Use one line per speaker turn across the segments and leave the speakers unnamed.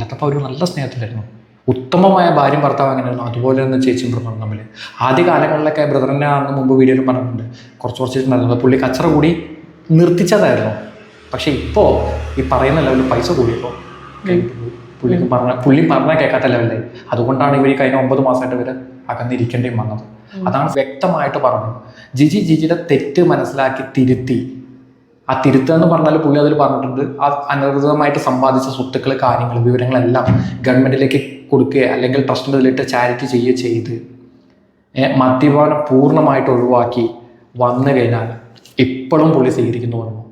അല്ലാത്തപ്പോൾ അവർ നല്ല സ്നേഹത്തിലായിരുന്നു. ഉത്തമമായ ഭാര്യയും ഭർത്താവ് അങ്ങനെയായിരുന്നു. അതുപോലെ തന്നെ ചേച്ചിയും ബ്രദറും തമ്മിൽ. ആദ്യ കാലങ്ങളിലൊക്കെ ബ്രദറിനെ അന്ന് മുമ്പ് വീഡിയോയിൽ പറഞ്ഞിട്ടുണ്ട്. കുറച്ച് കുറച്ച് ഉണ്ടായിരുന്നത് പുള്ളി കച്ചറ കൂടി നിർത്തിച്ചതായിരുന്നു. പക്ഷേ ഇപ്പോൾ ഈ പറയുന്ന ലെവലിൽ പൈസ കൂടിയപ്പോൾ പുള്ളിക്ക് പറഞ്ഞ പുള്ളി പറഞ്ഞാൽ കേൾക്കാത്ത ലെവലിൽ അതുകൊണ്ടാണ് ഇവർ കഴിഞ്ഞ ഒമ്പത് മാസമായിട്ട് ഇവർ അകന്നിരിക്കേണ്ടിയും വന്നത്. അതാണ് വ്യക്തമായിട്ട് പറഞ്ഞു ജിജി ജിജിയുടെ തെറ്റ് മനസ്സിലാക്കി തിരുത്തി. ആ തിരുത്തുക എന്ന് പറഞ്ഞാൽ പുള്ളി അതിൽ പറഞ്ഞിട്ടുണ്ട്. ആ അനധികൃതമായിട്ട് സമ്പാദിച്ച സ്വത്തുക്കൾ കാര്യങ്ങൾ വിവരങ്ങളെല്ലാം ഗവൺമെന്റിലേക്ക് കൊടുക്കുക അല്ലെങ്കിൽ ട്രസ്റ്റിന്റെ ചാരിറ്റി ചെയ്യുക ചെയ്ത് മദ്യപാനം പൂർണമായിട്ട് ഒഴിവാക്കി വന്നു കഴിഞ്ഞാൽ ഇപ്പോഴും പുള്ളി സ്വീകരിക്കുന്നു പറഞ്ഞു.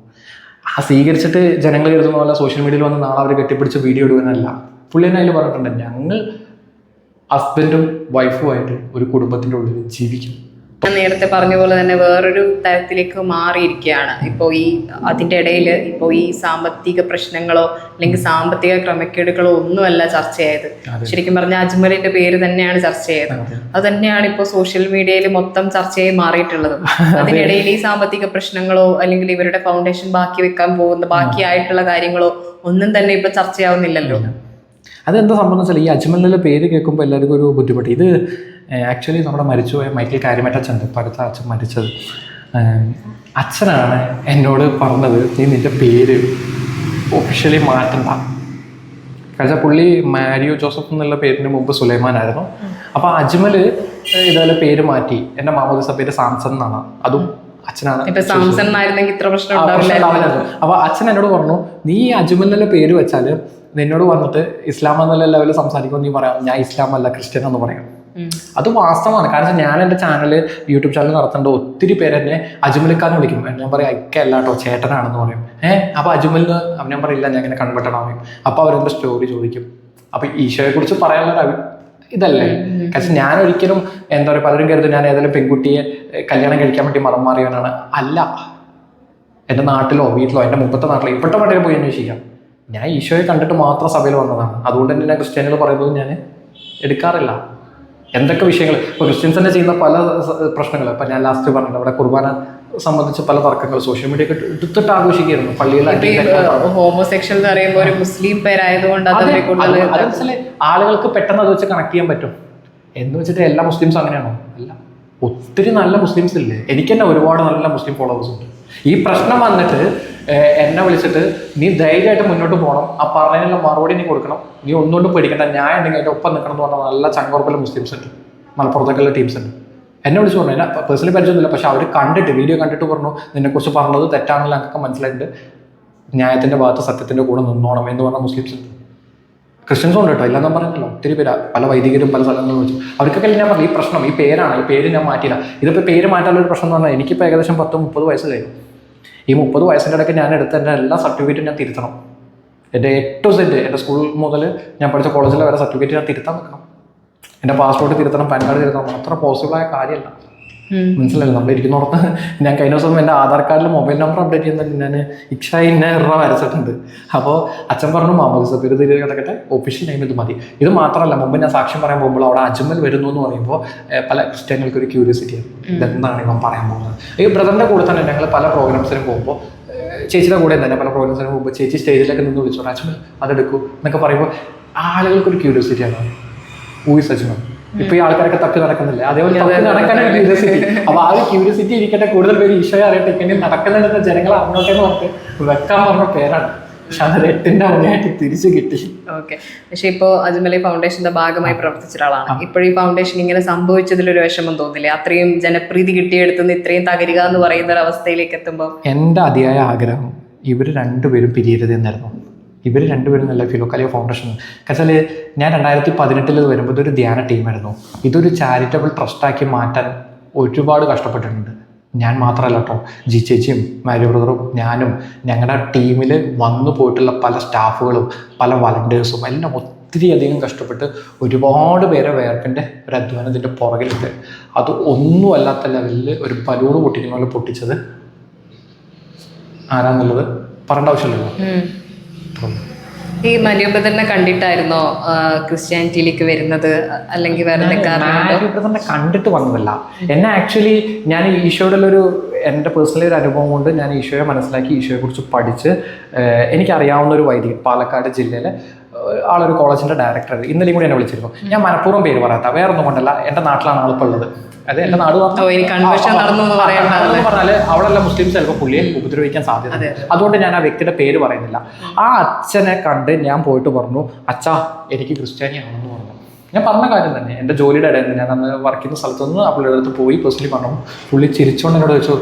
ആ സ്വീകരിച്ചിട്ട് ജനങ്ങൾ കരുതുന്ന പോലെ സോഷ്യൽ മീഡിയയിൽ വന്ന് നാളെ അവർ കെട്ടിപ്പിടിച്ച് വീഡിയോ ഇടുവാനല്ല. പുള്ളി തന്നെ അതിൽ പറഞ്ഞിട്ടുണ്ട് ഞങ്ങൾ ഹസ്ബൻഡും വൈഫുമായിട്ട് ഒരു കുടുംബത്തിന്റെ ഉള്ളിൽ ജീവിക്കും
ഞാൻ നേരത്തെ പറഞ്ഞ പോലെ തന്നെ വേറൊരു തരത്തിലേക്ക് മാറിയിരിക്കുകയാണ്. ഇപ്പോൾ ഈ അതിന്റെ ഇടയിൽ ഇപ്പോൾ ഈ സാമ്പത്തിക പ്രശ്നങ്ങളോ അല്ലെങ്കിൽ സാമ്പത്തിക ക്രമക്കേടുകളോ ഒന്നുമല്ല ചർച്ചയായത്. ശരിക്കും പറഞ്ഞാൽ അജ്മലിന്റെ പേര് തന്നെയാണ് ചർച്ച ചെയ്തത്
അത്
തന്നെയാണ് ഇപ്പോൾ സോഷ്യൽ മീഡിയയിൽ മൊത്തം ചർച്ചയായി മാറിയിട്ടുള്ളത്. അതിനിടയിൽ ഈ സാമ്പത്തിക പ്രശ്നങ്ങളോ അല്ലെങ്കിൽ ഇവരുടെ ഫൗണ്ടേഷൻ ബാക്കി വെക്കാൻ പോകുന്ന ബാക്കിയായിട്ടുള്ള കാര്യങ്ങളോ ഒന്നും തന്നെ ഇപ്പൊ ചർച്ചയാവുന്നില്ലല്ലോ.
അതെന്താ സംഭവം വെച്ചാൽ ഈ അജ്മലിന്റെ പേര് കേൾക്കുമ്പോൾ എല്ലാവർക്കും ഒരു ബുദ്ധിമുട്ട്. ഇത് ആക്ച്വലി നമ്മുടെ മരിച്ചുപോയ മൈക്കിൾ അച്ഛൻ പരത്ത അച്ഛൻ മരിച്ചത്. അച്ഛനാണ് എന്നോട് പറഞ്ഞത് നീ നിന്റെ പേര് ഒഫീഷ്യലി മാറ്റണ്ട. കാരണം പുള്ളി മാരിയോ ജോസഫ് എന്നുള്ള പേരിന് മുമ്പ് സുലൈമാനായിരുന്നു. അപ്പോൾ അജ്മൽ ഇതുപോലെ പേര് മാറ്റി. എന്റെ മാമോദിസ പേര് സാംസൺ എന്നാണ്. അതും അച്ഛനാണ്. അപ്പൊ അച്ഛൻ എന്നോട് പറഞ്ഞു നീ അജ്മൽ എന്നുള്ള പേര് വെച്ചാൽ നിന്നോട് വന്നിട്ട് ഇസ്ലാം എന്നുള്ള ലെവലിൽ സംസാരിക്കുമ്പോൾ നീ പറയാം ഞാൻ ഇസ്ലാം അല്ല ക്രിസ്ത്യൻ എന്ന് പറയാം. അത് വാസ്തവമാണ്. കാരണം ഞാൻ എന്റെ ചാനൽ യൂട്യൂബ് ചാനൽ നടത്തേണ്ട ഒത്തിരി പേര് എന്നെ അജ്മലിക്കാന്ന് വിളിക്കും. ഞാൻ പറയും അയക്കല്ല കേട്ടോ ചേട്ടനാണെന്ന് പറയും. ഏഹ് അപ്പൊ അജ്മലിന് ഞാൻ പറയില്ല ഞാൻ ഇങ്ങനെ കൺവെർട്ടഡ് പറയും. അപ്പൊ അവരെന്താ സ്റ്റോറി ചോദിക്കും. അപ്പൊ ഈശോയെ കുറിച്ച് പറയാനുള്ള ഇതല്ലേ? കാരണം ഞാൻ ഒരിക്കലും എന്താ പറയുക പലരും കരുതും ഞാൻ ഏതെങ്കിലും പെൺകുട്ടിയെ കല്യാണം കഴിക്കാൻ വേണ്ടി മതം മാറിയവനാണ്. അല്ല. എന്റെ നാട്ടിലോ വീട്ടിലോ എന്റെ മുമ്പത്തെ നാട്ടിലോ ഇപ്പോഴത്തെ പണ്ടിയിൽ പോയി അന്വേഷിക്കാം. ഞാൻ ഈശോയെ കണ്ടിട്ട് മാത്രം സഭയിൽ വന്നതാണ്. അതുകൊണ്ട് തന്നെ ഞാൻ ക്രിസ്ത്യാനികൾ പറയുന്നത് ഞാൻ എടുക്കാറില്ല. എന്തൊക്കെ വിഷയങ്ങൾ? ഇപ്പോൾ ക്രിസ്ത്യൻസ് തന്നെ ചെയ്യുന്ന പല പ്രശ്നങ്ങൾ. ഇപ്പം ഞാൻ ലാസ്റ്റ് പറഞ്ഞിട്ടുണ്ട് അവിടെ കുർബാന സംബന്ധിച്ച് പല തർക്കങ്ങൾ സോഷ്യൽ മീഡിയ ഒക്കെ എടുത്തിട്ട് ആഘോഷിക്കുകയായിരുന്നു. പള്ളിയിൽ
ഹോമോസെക്ഷൽ എന്ന് പറയുമ്പോൾ ഒരു മുസ്ലിം പേരായതുകൊണ്ട്
ആളുകൾക്ക് പെട്ടെന്ന് അത് വെച്ച് കണക്ട് ചെയ്യാൻ പറ്റും. എന്ന് വെച്ചിട്ട് എല്ലാ മുസ്ലിംസ് അങ്ങനെയാണോ? അല്ല. ഒത്തിരി നല്ല മുസ്ലിംസ് ഇല്ലേ? എനിക്ക് തന്നെ ഒരുപാട് നല്ല മുസ്ലിം ഫോളോവേഴ്സ് ഉണ്ട്. ഈ പ്രശ്നം വന്നിട്ട് എന്നെ വിളിച്ചിട്ട് നീ ധൈര്യമായിട്ട് മുന്നോട്ട് പോകണം. ആ പറഞ്ഞതിനുള്ള മറുപടി നീ കൊടുക്കണം. നീ ഒന്നുകൊണ്ട് പേടിക്കണ്ട. ഞാൻ ഉണ്ടെങ്കിൽ അതിന്റെ ഒപ്പം നിൽക്കണം എന്ന് പറഞ്ഞാൽ നല്ല ചങ്കോർപ്പിലെ മുസ്ലിംസ് ഉണ്ട്. മലപ്പുറത്തേക്കുള്ള ടീംസ് ഉണ്ട്. എന്നെ വിളിച്ച് പറഞ്ഞു എന്നെ പേഴ്സണലി പരിചയമൊന്നുമില്ല പക്ഷെ അവർ കണ്ടിട്ട് വീഡിയോ കണ്ടിട്ട് പറഞ്ഞു നിന്നെക്കുറിച്ച് പറഞ്ഞത് തെറ്റാണെന്ന് ഞങ്ങൾക്ക് മനസ്സിലായിട്ടുണ്ട്. ന്യായത്തിന്റെ ഭാഗത്ത് സത്യത്തിന്റെ കൂടെ നിന്നോണം എന്ന് പറഞ്ഞ മുസ്ലിംസ് ക്രിസ്ത്യൻസും ഉണ്ട് കേട്ടോ ഇല്ലെന്ന് പറഞ്ഞല്ലോ ഒത്തിരി പേര് പല വൈദികരും പല സ്ഥലങ്ങളിലും വെച്ചു അവർക്കൊക്കെ ഞാൻ പറഞ്ഞു ഈ പ്രശ്നം ഈ പേരാണ് ഈ പേര് ഞാൻ മാറ്റിയില്ല. ഇതിപ്പോൾ പേര് മാറ്റാനുള്ള ഒരു പ്രശ്നം എന്ന് പറഞ്ഞാൽ എനിക്കിപ്പോൾ ഏകദേശം പത്ത് മുപ്പത് വയസ്സ് കഴിഞ്ഞു. ഈ മുപ്പത് വയസ്സിന്റെ ഇടയ്ക്ക് ഞാൻ എടുത്ത എന്റെ എല്ലാ സർട്ടിഫിക്കറ്റും ഞാൻ തിരുത്തണം. എന്റെ എ ടു സെറ്റ് എന്റെ സ്കൂൾ മുതൽ ഞാൻ പഠിച്ച കോളേജിലെ വരെ സർട്ടിഫിക്കറ്റ് ഞാൻ തിരുത്താൻ വെക്കണം എന്റെ പാസ്പോർട്ട് തിരുത്തണം പാൻ കാർഡ് തിരുത്തണം അത്ര പോസിബിളായ കാര്യമല്ല. മനസ്സിലായില്ല? നമ്മൾ ഇരിക്കുന്നിടത്ത് ഞാൻ കഴിഞ്ഞ ദിവസം എന്റെ ആധാർ കാർഡിൽ മൊബൈൽ നമ്പർ അപ്ഡേറ്റ് ചെയ്യുന്നതിന് ഞാൻ ഇക്ഷ ഇന്ന ഇറ വരച്ചിട്ടുണ്ട്. അപ്പോൾ അച്ഛൻ പറഞ്ഞു മാമോദിസ പേര് തിരി കിടക്കട്ടെ ഒഫീഷ്യൽ നെയിം ഇത് മതി. ഇത് മാത്രമല്ല മുമ്പ് ഞാൻ സാക്ഷ്യം പറയാൻ പോകുമ്പോൾ അവിടെ അജ്മൽ വരുന്നു എന്ന് പറയുമ്പോൾ പല ക്രിസ്ത്യാനികൾക്ക് ഒരു ക്യൂരിയോസിറ്റി ഇതെന്താണ് ഇവൻ പറയാൻ പോകുന്നത്? ഈ ബ്രദറിന്റെ കൂടെ തന്നെ ഞങ്ങൾ പല പ്രോഗ്രാംസിനും പോകുമ്പോൾ ചേച്ചിയുടെ കൂടെ തന്നെ പല പ്രോഗ്രാംസിനും പോകുമ്പോൾ ചേച്ചി സ്റ്റേജിലൊക്കെ നിന്ന് വിളിച്ചോളാം അച്ഛൻ അതെടുക്കൂ എന്നൊക്കെ പറയുമ്പോൾ ആളുകൾക്കൊരു ക്യൂരിയോസിറ്റിയാണ് ഊസ് അജ്മൽ ഇപ്പൊ ഈ ആൾക്കാരൊക്കെ തപ്പി നടക്കുന്നില്ല? അതേപോലെ തപ്പി ക്യൂരിയോസിറ്റി അപ്പൊ ആ ഒരു ക്യൂരിയോസിറ്റി ഇരിക്കട്ടെ കൂടുതൽ പേര് ഈശോയെ അറിയട്ടെ. ഇങ്ങനെ നടക്കുന്നുണ്ടെന്ന് ജനങ്ങളെ അങ്ങോട്ടേക്ക് പറഞ്ഞിട്ട് വെക്കാൻ പറഞ്ഞ പേരാണ്. പക്ഷെ അത് എട്ടിന്റെ തിരിച്ചു കിട്ടി.
ഓക്കെ. പക്ഷെ ഇപ്പോൾ അജ്മലി ഫൗണ്ടേഷന്റെ ഭാഗമായി പ്രവർത്തിച്ച ഒരാളാണ് ഇപ്പോഴും ഈ ഫൗണ്ടേഷൻ ഇങ്ങനെ സംഭവിച്ചതിൽ ഒരു വിഷമം തോന്നില്ലേ? അത്രയും ജനപ്രീതി കിട്ടിയെടുത്തുനിന്ന് ഇത്രയും തകരുക എന്ന് പറയുന്ന ഒരു അവസ്ഥയിലേക്ക് എത്തുമ്പോൾ
എന്റെ അതിയായ ആഗ്രഹം ഇവർ രണ്ടുപേരും പിരിയരുത് എന്നായിരുന്നു. ഇവർ രണ്ടുപേരും നല്ല ഫിലോക്കാലിയ ഫൗണ്ടേഷൻ കാരണം ഞാൻ രണ്ടായിരത്തി പതിനെട്ടിൽ വരുമ്പോൾ ഇതൊരു ധ്യാന ടീമായിരുന്നു. ഇതൊരു ചാരിറ്റബിൾ ട്രസ്റ്റാക്കി മാറ്റാൻ ഒരുപാട് കഷ്ടപ്പെട്ടിട്ടുണ്ട്. ഞാൻ മാത്രമല്ല കേട്ടോ. ജി ചേച്ചിയും മാരി ബ്രദറും ഞാനും ഞങ്ങളുടെ ടീമിൽ വന്നു പോയിട്ടുള്ള പല സ്റ്റാഫുകളും പല വളണ്ടിയേഴ്സും എല്ലാം ഒത്തിരി അധികം കഷ്ടപ്പെട്ട് ഒരുപാട് പേരെ വേർപ്പിന്റെ ഒരു അധ്വാനത്തിന്റെ പുറകിലുണ്ട് അത് ഒന്നും അല്ലാത്ത ലെവലിൽ ഒരു ബലൂണ് പൊട്ടിക്കുന്ന പോലെ പൊട്ടിച്ചത് ആരാന്നുള്ളത്? പറയേണ്ട ആവശ്യമില്ലല്ലോ.
ഈ മനുബദറിനെ കണ്ടിട്ടായിരുന്നോ ക്രിസ്ത്യാനിറ്റിയിലേക്ക് വരുന്നത്? അല്ലെങ്കിൽ വേറെ
കണ്ടിട്ട് വന്നതല്ല. എന്നെ ആക്ച്വലി ഞാൻ ഈശോയുടെ ഒരു എന്റെ പേഴ്സണലി ഒരു അനുഭവം കൊണ്ട് ഞാൻ ഈശോയെ മനസ്സിലാക്കി ഈശോയെ കുറിച്ച് പഠിച്ച് എനിക്കറിയാവുന്ന ഒരു വൈദികൻ പാലക്കാട് ജില്ലയിലെ ആളൊരു കോളേജിന്റെ ഡയറക്ടർ ഇന്നലെയും കൂടി എന്നെ വിളിച്ചിരുന്നു. ഞാൻ മനഃപൂർവം പേര് പറയാത്ത വേറെ ഒന്നും കൊണ്ടല്ല എന്റെ നാട്ടിലാണ് ആളിപ്പോൾ ഉള്ളത്. അത് എന്റെ നാട് പറഞ്ഞാൽ അവിടെയുള്ള മുസ്ലിംസ് ചിലപ്പോൾ പുള്ളിയെ ഉപദ്രവിക്കാൻ സാധ്യത അതുകൊണ്ട് ഞാൻ ആ വ്യക്തിയുടെ പേര് പറയുന്നില്ല. ആ അച്ഛനെ കണ്ട് ഞാൻ പോയിട്ട് പറഞ്ഞു അച്ഛാ എനിക്ക് ക്രിസ്ത്യാനിയാണെന്ന് പറഞ്ഞു. ഞാൻ പറഞ്ഞ കാര്യം തന്നെ എന്റെ ജോലിയുടെ ഇടയിൽ നിന്ന് ഞാൻ അന്ന് വർക്ക് ചെയ്യുന്ന സ്ഥലത്ത് നിന്ന് ആ പുള്ളിയുടെ അടുത്ത് പോയി പേഴ്സണലി പറഞ്ഞു പുള്ളി ചിരിച്ചോണ്ട് എന്നോട് ചോദിച്ചു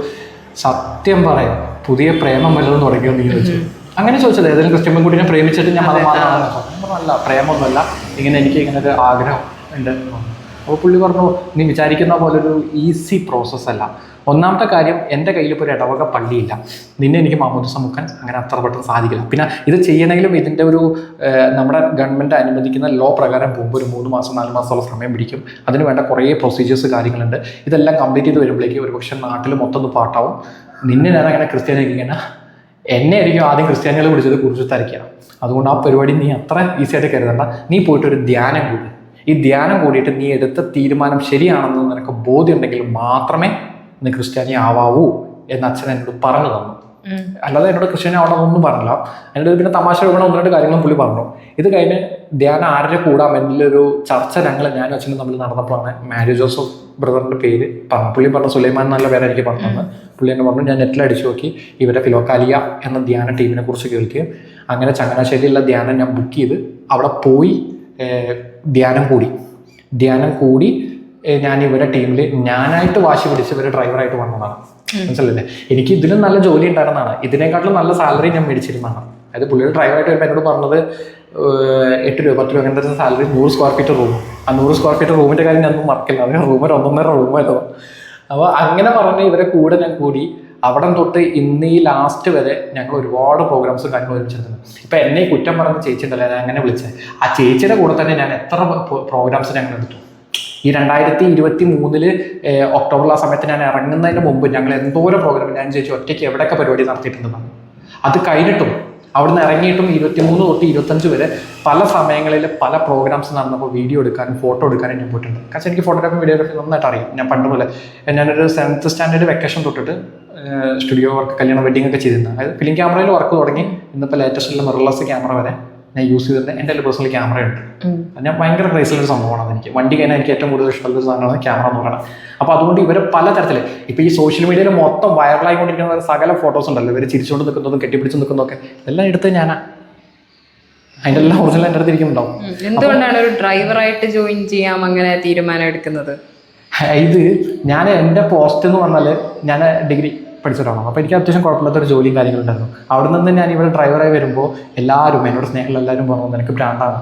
സത്യം പറയാം പുതിയ പ്രേമം വല്ലതും തുടങ്ങിയോ നീ? ചോദിച്ചു. അങ്ങനെ ചോദിച്ചത് ഏതെങ്കിലും ക്രിസ്ത്യൻ പെൺകുട്ടിനെ പ്രേമിച്ചിട്ട് ഞാൻ മതമാറാണെന്ന് പറഞ്ഞു. അല്ല പ്രേമൊന്നുമല്ല ഇങ്ങനെ എനിക്ക് ഇങ്ങനെ ഒരു ആഗ്രഹം ഉണ്ട് അപ്പോൾ പുള്ളി പറഞ്ഞു നീ വിചാരിക്കുന്ന പോലെ ഒരു ഈസി പ്രോസസ്സ് അല്ല. ഒന്നാമത്തെ കാര്യം എന്റെ കയ്യിൽ ഇപ്പോൾ ഒരു ഇടവക പള്ളിയില്ല. നിന്നെ എനിക്ക് മാമോദിസ മുക്കാൻ അങ്ങനെ അത്ര പെട്ടെന്ന് സാധിക്കില്ല. പിന്നെ ഇത് ചെയ്യണമെങ്കിലും ഇതിന്റെ ഒരു നമ്മുടെ ഗവൺമെന്റ് അനുവദിക്കുന്ന ലോ പ്രകാരം പോകുമ്പോൾ ഒരു മൂന്ന് മാസം നാല് മാസത്തോളം സമയം പിടിക്കും. അതിന് വേണ്ട കുറേ പ്രൊസീജിയേഴ്സ് കാര്യങ്ങളുണ്ട്. ഇതെല്ലാം കംപ്ലീറ്റ് ചെയ്ത് വരുമ്പോഴേക്കും ഒരു പക്ഷേ നാട്ടിൽ മൊത്തം ഒന്ന് പാട്ടാവും. നിന്നെ ഞാൻ അങ്ങനെ ക്രിസ്ത്യാനിക്ക് ഇങ്ങനെ എന്നെ ആയിരിക്കും ആദ്യം ക്രിസ്ത്യാനികളെ വിളിച്ചത് കുറിച്ച് തരയ്ക്കുക അതുകൊണ്ട് ആ പരിപാടി നീ അത്ര ഈസിയായിട്ട് കരുതണ്ട. നീ പോയിട്ട് ഒരു ധ്യാനം കൂടി. ഈ ധ്യാനം കൂടിയിട്ട് നീ എടുത്ത തീരുമാനം ശരിയാണെന്ന് നിനക്ക് ബോധ്യമുണ്ടെങ്കിൽ മാത്രമേ നീ ക്രിസ്ത്യാനി ആവാവൂ എന്ന് അച്ഛൻ എന്നോട് പറഞ്ഞു തന്നു. അല്ലാതെ എന്നോട് ക്രിസ്ത്യാനി ആവണമെന്നൊന്നും പറഞ്ഞില്ല. എന്നോട് പിന്നെ തമാശ രൂപണം ഒന്ന് രണ്ട് കാര്യങ്ങളും പുള്ളി പറഞ്ഞു. ഇത് കഴിഞ്ഞ് ധ്യാനം ആരുടെ കൂടാം എന്നൊരു ചർച്ച ഞങ്ങൾ ഞാനും അച്ഛനും തമ്മിൽ നടന്നപ്പോഴാണ് മാരി ജോസഫ് ബ്രദറിന്റെ പേര് പറഞ്ഞു പുള്ളി പറഞ്ഞ സുലൈമാൻ നല്ല പേര് എനിക്ക് പറഞ്ഞു തന്നത് പുള്ളി എന്നെ പറഞ്ഞു ഞാൻ നെറ്റിൽ അടിച്ചു നോക്കി. ഇവരെ ഫിലോക്കാലിയ എന്ന ധ്യാന ടീമിനെ കുറിച്ച് കേൾക്കുകയും അങ്ങനെ ചങ്ങനാശ്ശേരിയിലുള്ള ധ്യാനം ഞാൻ ബുക്ക് ചെയ്ത് അവിടെ പോയി ധ്യാനം കൂടി. ധ്യാനം കൂടി ഞാൻ ഇവരെ ടീമിൽ ഞാനായിട്ട് വാശി പിടിച്ച് ഇവരെ ഡ്രൈവറായിട്ട് വന്നതാണ്. മനസ്സിലല്ലേ എനിക്ക് ഇതിലും നല്ല ജോലി ഉണ്ടായിരുന്നതാണ്. ഇതിനേക്കാട്ടിലും നല്ല സാലറി ഞാൻ മേടിച്ചിരുന്നതാണ്. അതായത് പുള്ളിയുടെ ഡ്രൈവറായിട്ട് വരുമ്പോൾ എന്നോട് പറഞ്ഞത് എട്ട് രൂപ പത്ത് രൂപ അങ്ങനത്തെ സാലറി നൂറ് സ്ക്വയർ ഫീറ്റ് റൂം ആ നൂറ് സ്ക്വയർ ഫീറ്റ് റൂമിന്റെ കാര്യം ഞാനൊന്നും മറക്കില്ല. അത് റൂമൊരു ഒന്നൊന്നര റൂമായിരുന്നു അപ്പോൾ അങ്ങനെ പറഞ്ഞ് ഇവരെ കൂടെ ഞാൻ കൂടി. അവിടെ തൊട്ട് ഇന്ന് ഈ ലാസ്റ്റ് വരെ ഞങ്ങൾ ഒരുപാട് പ്രോഗ്രാംസും കാര്യങ്ങളും ഒരുമിച്ചിരുന്നു. ഇപ്പം എന്നെ കുറ്റം പറഞ്ഞ ചേച്ചി ഉണ്ടല്ലോ ഞാൻ അങ്ങനെ വിളിച്ചത് ആ ചേച്ചിയുടെ കൂടെ തന്നെ ഞാൻ എത്ര പ്രോഗ്രാംസ് ഞങ്ങൾ എടുത്തു. ഈ രണ്ടായിരത്തി ഇരുപത്തി മൂന്നിൽ ഒക്ടോബറിൽ ആ സമയത്ത് ഞാൻ ഇറങ്ങുന്നതിന് മുമ്പ് ഞങ്ങൾ എന്തോരം പ്രോഗ്രാം ഞാൻ ചേച്ചി ഒറ്റയ്ക്ക് എവിടെയൊക്കെ പരിപാടി നടത്തിയിട്ടുണ്ടെന്നാണ് അത് കഴിഞ്ഞിട്ടും അവിടുന്ന് ഇറങ്ങിയിട്ടും ഇരുപത്തിമൂന്ന് തൊട്ട് ഇരുപത്തഞ്ച് വരെ പല സമയങ്ങളിൽ പല പ്രോഗ്രാംസ് നടന്നപ്പോൾ വീഡിയോ എടുക്കാനും ഫോട്ടോ എടുക്കാനും ഞാൻ പോയിട്ടുണ്ട്. കാരണം എനിക്ക് ഫോട്ടോഗ്രാഫി വീഡിയോഗ്രാഫി നന്നായിട്ട് അറിയാം. ഞാൻ പണ്ട് പോലെ ഞാനൊരു സെവൻത്ത് സ്റ്റാൻഡേർഡ് വെക്കേഷൻ തൊട്ടിട്ട് സ്റ്റുഡിയോ വർക്ക് കല്യാണം വെഡിങ് ഒക്കെ ചെയ്തിരുന്നത്. അതായത് ഫിലിം ക്യാമറയിൽ വർക്ക് തുടങ്ങി. ഇന്നിപ്പോൾ ലേറ്റസ്റ്റുള്ള മിറർലെസ് ക്യാമറ വരെ ഞാൻ യൂസ് ചെയ്തിട്ടുണ്ട്. എന്റെ ഒരു പേഴ്സണൽ ക്യാമറ ഉണ്ട്. ഞാൻ ഭയങ്കര ക്രൈസിലുള്ള സംഭവമാണ് അതെനിക്ക് വണ്ടി കഴിഞ്ഞാൽ എനിക്ക് ഏറ്റവും കൂടുതൽ ഇഷ്ടമുള്ള ഒരു സാധനമാണ് ക്യാമറ എന്ന് പറയുന്നത്. അപ്പോൾ അതുകൊണ്ട് ഇവർ പലതരത്തിൽ ഇപ്പോൾ ഈ സോഷ്യൽ മീഡിയയിൽ മൊത്തം വൈറലായിക്കൊണ്ടിരിക്കുന്ന സകല ഫോട്ടോസ് ഉണ്ടല്ലോ. ഇവർ ചിരിച്ചുകൊണ്ട് നിൽക്കുന്നതും കെട്ടിപ്പിടിച്ച് നിൽക്കുന്നതൊക്കെ എല്ലാം എടുത്ത് ഞാൻ അതിന്റെ എല്ലാം ഒറിജിനൽ എന്റെ അടുത്ത് ഇരിക്കുന്നുണ്ടാവും.
എന്തുകൊണ്ടാണ് ഒരു ഡ്രൈവറായിട്ട് ജോയിൻ ചെയ്യാം അങ്ങനെ തീരുമാനം എടുക്കുന്നത്?
ഇത് ഞാൻ എന്റെ പോസ്റ്റ് എന്ന് പറഞ്ഞാൽ ഞാൻ ഡിഗ്രി പഠിച്ചിട്ടാണ്? അപ്പോൾ എനിക്ക് അത്യാവശ്യം കുഴപ്പമില്ലാത്ത ഒരു ജോലിയും കാര്യങ്ങളും ഉണ്ടായിരുന്നു അവിടെ നിന്ന് ഞാൻ ഇവിടെ ഡ്രൈവറായി വരുമ്പോൾ എല്ലാവരും എന്നോട് സ്നേഹമുള്ള എല്ലാവരും പറഞ്ഞു നിനക്ക് ബ്രാൻഡാണ്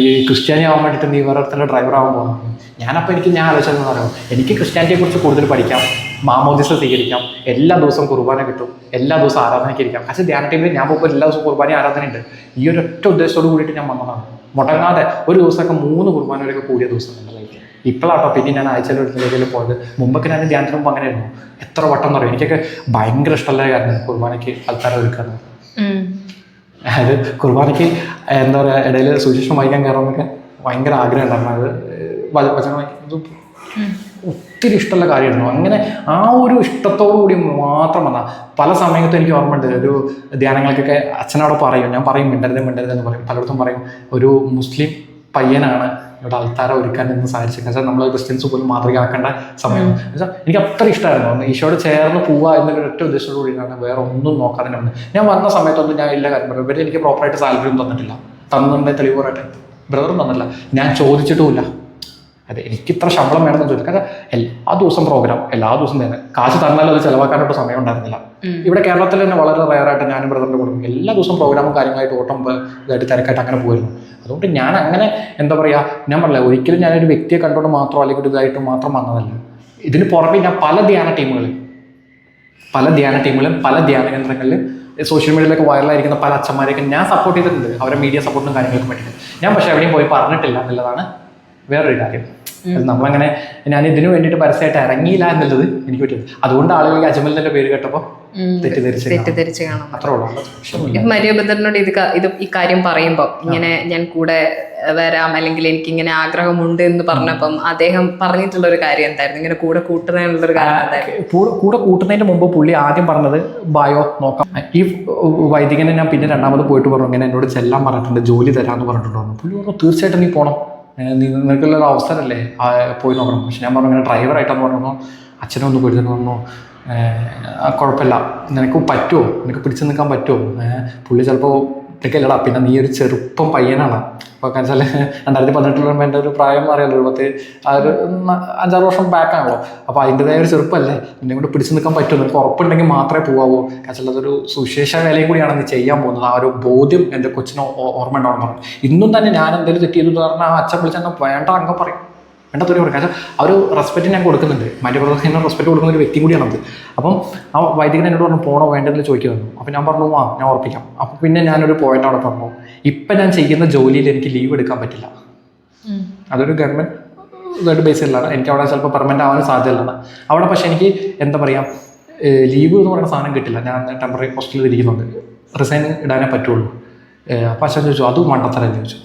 ഈ ക്രിസ്ത്യാനി ആവാൻ വേണ്ടിയിട്ട് നീ വേറെ തന്നെ ഡ്രൈവർ ആവാൻ പോകുന്നു ഞാനപ്പോൾ എനിക്ക് ഞാൻ ആലോചിച്ചതെന്ന് പറയുമോ എനിക്ക് ക്രിസ്ത്യാനിറ്റിയെ കുറിച്ച് കൂടുതൽ പഠിക്കാം മാമോദിസ സ്വീകരിക്കാം എല്ലാ ദിവസവും കുർബാന കിട്ടും എല്ലാ ദിവസവും ആരാധനയ്ക്ക് ഇരിക്കാം. പക്ഷേ ധ്യാന ടീമിൽ ഞാൻ പോകുമ്പോൾ എല്ലാ ദിവസവും കുർബാന ആരാധനയുണ്ട് ഈ ഒരു ഒറ്റ ഉദ്ദേശത്തോട് കൂടിയിട്ട് ഞാൻ വന്നതാണ്. മുടങ്ങാതെ ഒരു ദിവസമൊക്കെ മൂന്ന് കുർബാന വരെയൊക്കെ കൂടിയ ദിവസം. ഇപ്പോഴാട്ടോ പിന്നെ ഞാൻ ആഴ്ചയിൽ ഒരു പോയത്. മുമ്പൊക്കെ ഞാൻ ധ്യാനത്തിന് മുമ്പ് അങ്ങനെയായിരുന്നു. എത്ര വട്ടം എന്ന് പറയും എനിക്കൊക്കെ ഭയങ്കര ഇഷ്ടമുള്ള കാരണം കുർബാനയ്ക്ക് ആൾക്കാരെ ഒരുക്കുന്നത്. അതായത് കുർബാനയ്ക്ക് എന്താ പറയുക ഇടയിൽ സുശേഷം വായിക്കാൻ കയറാമെന്നൊക്കെ ഭയങ്കര ആഗ്രഹം ഉണ്ടായിരുന്നു. അത് വചനം ഒത്തിരി ഇഷ്ടമുള്ള കാര്യമായിരുന്നു. അങ്ങനെ ആ ഒരു ഇഷ്ടത്തോടു കൂടി മാത്രം വന്ന. പല സമയത്തും എനിക്ക് ഓർമ്മയുണ്ട്. ഒരു ധ്യാനങ്ങൾക്കൊക്കെ അച്ഛനോട് പറയും. ഞാൻ പറയും മിണ്ടരുത് മിണ്ടരുത് എന്ന് പറയും. പലയിടത്തും പറയും. ഒരു മുസ്ലിം പയ്യനാണ് ഇവിടെ അൾത്താര ഒരുക്കാൻ എന്ന് സാധിച്ചത് വെച്ചാൽ നമ്മൾ ക്രിസ്ത്യൻസ് പോലും മാതൃകയാക്കേണ്ട സമയം. വെച്ചാൽ എനിക്ക് അത്ര ഇഷ്ടമായിരുന്നു ഈശോയോട് ചേർന്ന് പോവുക എന്നൊരു ഒറ്റ ഉദ്ദേശത്തോടു കൂടിയാണ്. വേറെ ഒന്നും നോക്കാതെ ഞാൻ. ഞാൻ വന്ന സമയത്തൊന്നും ഞാൻ ഇല്ല കാര്യം പറയും ഇവർ എനിക്ക് പ്രോപ്പറായിട്ട് സാലറി ഒന്നും തന്നിട്ടില്ല. തന്നിട്ടുണ്ടെങ്കിൽ തെളിവ് പറയട്ടെ. ബ്രദറും തന്നില്ല ഞാൻ ചോദിച്ചിട്ടുമില്ല. അതെ എനിക്ക് ഇത്ര ശമ്പളം വേണമെന്ന് ചോദിച്ചു. കാരണം എല്ലാ ദിവസം പ്രോഗ്രാം എല്ലാ ദിവസം തന്നെ. കാശ് തന്നാലും അത് ചിലവാക്കാനായിട്ട് സമയം ഉണ്ടായിരുന്നില്ല. ഇവിടെ കേരളത്തിൽ തന്നെ വളരെ റയറായിട്ട് ഞാനും ബ്രദറിന്റെ കൊടുക്കും എല്ലാ ദിവസവും പ്രോഗ്രാമും കാര്യങ്ങളായിട്ട് ഓട്ടം ഇതായിട്ട് തിരക്കായിട്ട് അങ്ങനെ പോയിരുന്നു. അതുകൊണ്ട് ഞാൻ അങ്ങനെ എന്താ പറയാ ഞാൻ പറഞ്ഞില്ല ഒരിക്കലും ഞാനൊരു വ്യക്തിയെ കണ്ടുകൊണ്ട് മാത്രം അല്ലെങ്കിൽ ഇതായിട്ട് മാത്രം വന്നതല്ല. ഇതിന് പുറമെ ഞാൻ പല ധ്യാന ടീമുകളിൽ പല ധ്യാന ടീമുകളിലും പല ധ്യാന കേന്ദ്രങ്ങളിലും സോഷ്യൽ മീഡിയയിലൊക്കെ വൈറലായിരിക്കുന്ന പല അച്ഛന്മാരെയൊക്കെ ഞാൻ സപ്പോർട്ട് ചെയ്തിട്ടുണ്ട്. അവരെ മീഡിയ സപ്പോർട്ടും കാര്യങ്ങൾക്കും വേണ്ടിയിട്ട് ഞാൻ പക്ഷേ എവിടെയും പോയി പറഞ്ഞിട്ടില്ല എന്നുള്ളതാണ് വേറൊരു കാര്യം. നമ്മളങ്ങനെ ഞാൻ ഇതിനു വേണ്ടിയിട്ട് പരസ്യമായിട്ട് ഇറങ്ങിയില്ല എന്നുള്ളത് എനിക്ക് പറ്റിയത് അതുകൊണ്ട് ആളുകൾ അജ്മലിന്റെ പേര് കേട്ടപ്പോൾ തെറ്റിദ്ധരിച്ച് കാണും.
ഇത് ഇത് ഈ കാര്യം പറയുമ്പോൾ ഇങ്ങനെ ഞാൻ കൂടെ വരാം അല്ലെങ്കിൽ എനിക്ക് ഇങ്ങനെ ആഗ്രഹമുണ്ട് എന്ന് പറഞ്ഞപ്പം അദ്ദേഹം പറഞ്ഞിട്ടുള്ള ഒരു കാര്യം എന്തായിരുന്നു? ഇങ്ങനെ കൂടെ കൂട്ടുന്നതിനുള്ള ഒരു കാര്യം എന്തായിരുന്നു?
കൂടെ കൂട്ടുന്നതിന്റെ കൂട്ടുന്നതിന് മുമ്പ് പുള്ളി ആദ്യം പറഞ്ഞത് ബയോ നോക്കാം. ഈ വൈദികനെ ഞാൻ പിന്നെ രണ്ടാമത് പോയിട്ട് പറഞ്ഞു. ഇങ്ങനെ എന്നോട് ചെല്ലാൻ പറഞ്ഞിട്ടുണ്ട് ജോലി തരാമെന്ന് പറഞ്ഞിട്ടുണ്ടായിരുന്നു പുള്ളി പറഞ്ഞു തീർച്ചയായിട്ടും നീ പോകണം ഏഹ് നീ നിനക്കുള്ള ഒരു അവസരമല്ലേ? പോയി നോക്കണം. പക്ഷെ ഞാൻ പറഞ്ഞു ഡ്രൈവർ ഡ്രൈവറായിട്ടെന്ന് പറഞ്ഞു അച്ഛനും ഒന്ന് പോയിട്ട് പറഞ്ഞു കുഴപ്പമില്ല. നിനക്ക് പറ്റുമോ? നിനക്ക് പിടിച്ചു നിൽക്കാൻ പറ്റുമോ? പുള്ളി ചിലപ്പോൾ ഇതൊക്കെയല്ലടാ പിന്നെ നീ ഒരു ചെറുപ്പം പയ്യനാണ്. അപ്പൊ കാരണം രണ്ടായിരത്തി പതിനെട്ടിൽ എന്റെ ഒരു പ്രായം അറിയാലോ ഒരു പത്ത് ആ ഒരു അഞ്ചാറ് വർഷം ബാക്ക് ആണല്ലോ. അപ്പോൾ അതിന്റെതായ ഒരു ചെറുപ്പമല്ലേ നിന്നെ കൊണ്ട് പിടിച്ചു നിൽക്കാൻ പറ്റുമോ നിനക്ക് ഉറപ്പുണ്ടെങ്കിൽ മാത്രമേ പോകാവൂ കാരണം അതൊരു സുശേഷ വേലയും കൂടിയാണ് നീ ചെയ്യാൻ പോകുന്നത്. ആ ഒരു ബോധ്യം എന്റെ കൊച്ചിനോ ഓർമ്മ ഉണ്ടാവണം ഇന്നും തന്നെ ഞാൻ എന്തെങ്കിലും തെറ്റ് പറഞ്ഞാൽ ആ അച്ഛൻ വിളിച്ചാൽ വേണ്ട അങ്ങ് പറയും. വേണ്ട തൊലി കൊടുക്കുക ആ ഒരു റെസ്പെക്റ്റ് ഞാൻ കൊടുക്കുന്നുണ്ട്. മറ്റേ റെസ്പെക്റ്റ് കൊടുക്കുന്ന ഒരു വ്യക്തി കൂടിയാണ് അത്. അപ്പം ആ വൈദികൻ എന്നോട് പറഞ്ഞു പോണോ വേണ്ടതെന്ന് ചോദിക്കുന്നു അപ്പം ഞാൻ പറഞ്ഞു ആ ഞാൻ ഉറപ്പിക്കാം. അപ്പം പിന്നെ ഞാനൊരു പോയിന്റ് അവിടെ പറഞ്ഞു ഇപ്പം ഞാൻ ചെയ്യുന്ന ജോലിയിൽ എനിക്ക് ലീവ് എടുക്കാൻ പറ്റില്ല. അതൊരു ഗവൺമെന്റ് ഇതായിട്ട് ബേസിലാണ് എനിക്ക് അവിടെ ചിലപ്പോൾ പെർമനന്റ് ആവാൻ സാധ്യതയുള്ളതാണ് അവിടെ പക്ഷേ എനിക്ക് എന്താ പറയുക ലീവ് എന്ന് പറയുന്ന സാധനം കിട്ടില്ല. ഞാൻ ടെമ്പററി ഹോസ്റ്റലിൽ ഇരിക്കുന്നുണ്ട്. റിസൈൻ ഇടാനേ പറ്റുള്ളൂ. അപ്പോൾ അച്ഛൻ ചോദിച്ചു അതും വണ്ടത്തരം ചോദിച്ചു.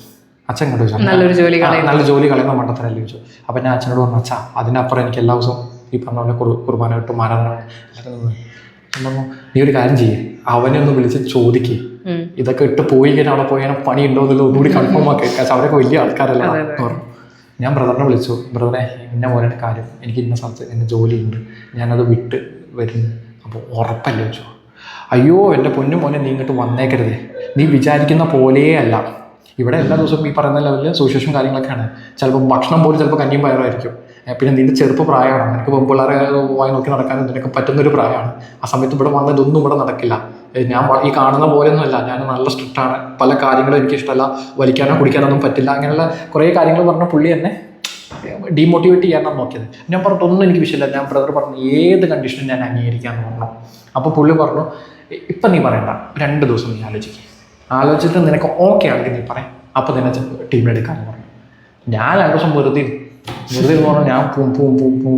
അച്ഛൻ കണ്ടു ചോദിച്ചു
നല്ലൊരു ജോലി
നല്ല ജോലി കളയുന്ന മണ്ടത്തരല്ലേ ചോദിച്ചു. അപ്പം ഞാൻ അച്ഛനോട് പറഞ്ഞു അച്ഛാ അതിനപ്പുറം എനിക്ക് എല്ലാ ദിവസവും ഈ പറഞ്ഞ പോലെ കുർബാന വിട്ട് മാറാനാണ് പറഞ്ഞു നീ ഒരു കാര്യം ചെയ്യേ അവനെ ഒന്ന് വിളിച്ച് ചോദിക്കേ. ഇതൊക്കെ ഇട്ട് പോയി കഴിഞ്ഞാൽ അവിടെ പോയി കഴിഞ്ഞാൽ പണി ഉണ്ടോ എന്നുള്ളത് ഒന്നുകൂടി കൺഫേം ആക്കി. കാരണം അവരൊക്കെ വലിയ ആൾക്കാരല്ല. പറഞ്ഞു. ഞാൻ ബ്രദറിനെ വിളിച്ചു. ബ്രദറെ ഇന്ന മോനെ കാര്യം എനിക്ക് ഇന്ന സ്ഥലത്ത് എന്നെ ജോലിയുണ്ട്. ഞാനത് വിട്ട് വരുന്നു. അപ്പോൾ ഉറപ്പല്ലേ ചോദിച്ചു. അയ്യോ എന്റെ പൊന്നു മോനെ നീ ഇങ്ങോട്ട് വന്നേക്കരുതേ. നീ വിചാരിക്കുന്ന പോലെയേ അല്ല ഇവിടെ എല്ലാ ദിവസവും ഈ പറയുന്ന ലെവലിൽ അസോസിയേഷൻ കാര്യങ്ങളൊക്കെയാണ്. ചിലപ്പോൾ ഭക്ഷണം പോലും ചിലപ്പോൾ കഞ്ഞിയും പയറായിരിക്കും പിന്നെ നിന്റെ ചെറുപ്പ് പ്രായമാണ്. നിനക്ക് പെമ്പിള്ളേരെ വായി നോക്കി നടക്കാനും നിനക്ക് പറ്റുന്നൊരു പ്രായമാണ്. ആ സമയത്ത് ഇവിടെ വന്നതൊന്നും ഇവിടെ നടക്കില്ല. ഞാൻ ഈ കാണുന്ന പോലെ പോലെയൊന്നുമല്ല. ഞാൻ നല്ല സ്ട്രിക്റ്റ് ആണ് പല കാര്യങ്ങളും എനിക്ക് ഇഷ്ടമല്ല വലിക്കാനോ കുടിക്കാനോ ഒന്നും പറ്റില്ല. അങ്ങനെയുള്ള കുറേ കാര്യങ്ങൾ പറഞ്ഞ പുള്ളി എന്നെ ഡീമോട്ടിവേറ്റ് ചെയ്യാനാണ് നോക്കിയത്. ഞാൻ പറഞ്ഞു ഒന്നും എനിക്ക് വിഷയമില്ല. ഞാൻ ബ്രദർ പറഞ്ഞു ഏത് കണ്ടീഷനും ഞാൻ അംഗീകരിക്കാമെന്ന് പറഞ്ഞു. അപ്പോൾ പുള്ളി പറഞ്ഞു "ഇ- ഇപ്പം നീ പറയണ്ട. രണ്ട് ദിവസം നീ ആലോചിക്കുക ആലോചിച്ചിട്ട് നിനക്ക് ഓക്കെ ആണെങ്കിൽ നീ പറയാം അപ്പോൾ നിന്നെ ടീമിലെടുക്കാമെന്ന് പറഞ്ഞു. ഞാൻ രണ്ടു ദിവസം വെറുതെ. വെറുതെ എന്ന് ഞാൻ പൂം പൂം പൂം പൂം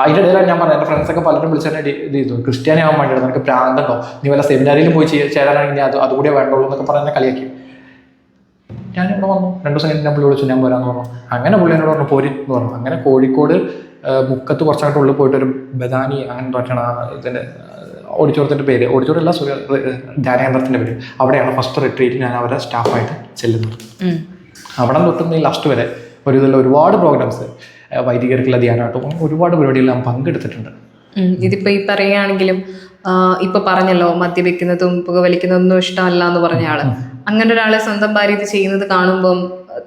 അതിന്റെ ഇടയിലാണ് ഞാൻ പറഞ്ഞത്. എന്റെ ഫ്രണ്ട്സൊക്കെ പലരും വിളിച്ചെന്നെ ഇത് ചെയ്തു. ക്രിസ്ത്യാനി ആവാൻ വേണ്ടിയിട്ട് നിനക്ക് പ്രാന്തണ്ടോ നീ വല്ല സെമിനാരിയിൽ പോയി ചേരാനാണെങ്കിൽ നീ അത് അതുകൂടിയേ വേണ്ടുള്ളൂ എന്നൊക്കെ പറഞ്ഞ കളിയാക്കി. ഞാൻ ഇവിടെ വന്നു. രണ്ട് ദിവസം ഞാൻ പുള്ളി വിളിച്ചു. ഞാൻ പോരാന്ന് പറഞ്ഞു. അങ്ങനെ പുള്ളി എന്നോട് പറഞ്ഞു പോരി എന്ന് പറഞ്ഞു. അങ്ങനെ കോഴിക്കോട് മുക്കത്ത് കുറച്ചായിട്ട് ഉള്ളിൽ പോയിട്ട് ഒരു ബദാനി അങ്ങനെ തോറ്റാണ് ഇതിന്റെ ഓഡിറ്റോറിയത്തിന്റെ പേര്. ഓഡിറ്റോറിയം അല്ല സൂര്യ ധ്യാനകേന്ദ്രത്തിന്റെ പേര്. അവിടെയാണ് ഫസ്റ്റ് റിട്രീറ്റ് ഞാൻ അവരെ സ്റ്റാഫായിട്ട് ചെല്ലുന്നത്.
അവിടെ
തൊട്ടുന്ന തൊട്ട് ഈ ലാസ്റ്റ് വരെ ഒരു ഇതിൽ ഒരുപാട് പ്രോഗ്രാംസ് വൈദികർക്കുള്ള ധ്യാനമായിട്ടും ഒരുപാട് പരിപാടികളിൽ ഞാൻ പങ്കെടുത്തിട്ടുണ്ട്.
ഇതിപ്പോ ഈ പറയുകയാണെങ്കിലും ഇപ്പൊ പറഞ്ഞല്ലോ മദ്യപിക്കുന്നതും പുകവലിക്കുന്നതൊന്നും ഇഷ്ടമല്ല എന്ന് പറഞ്ഞ ആൾ. അങ്ങനെ ഒരാളെ സ്വന്തം ഭാര്യ ഇത് ചെയ്യുന്നത് കാണുമ്പം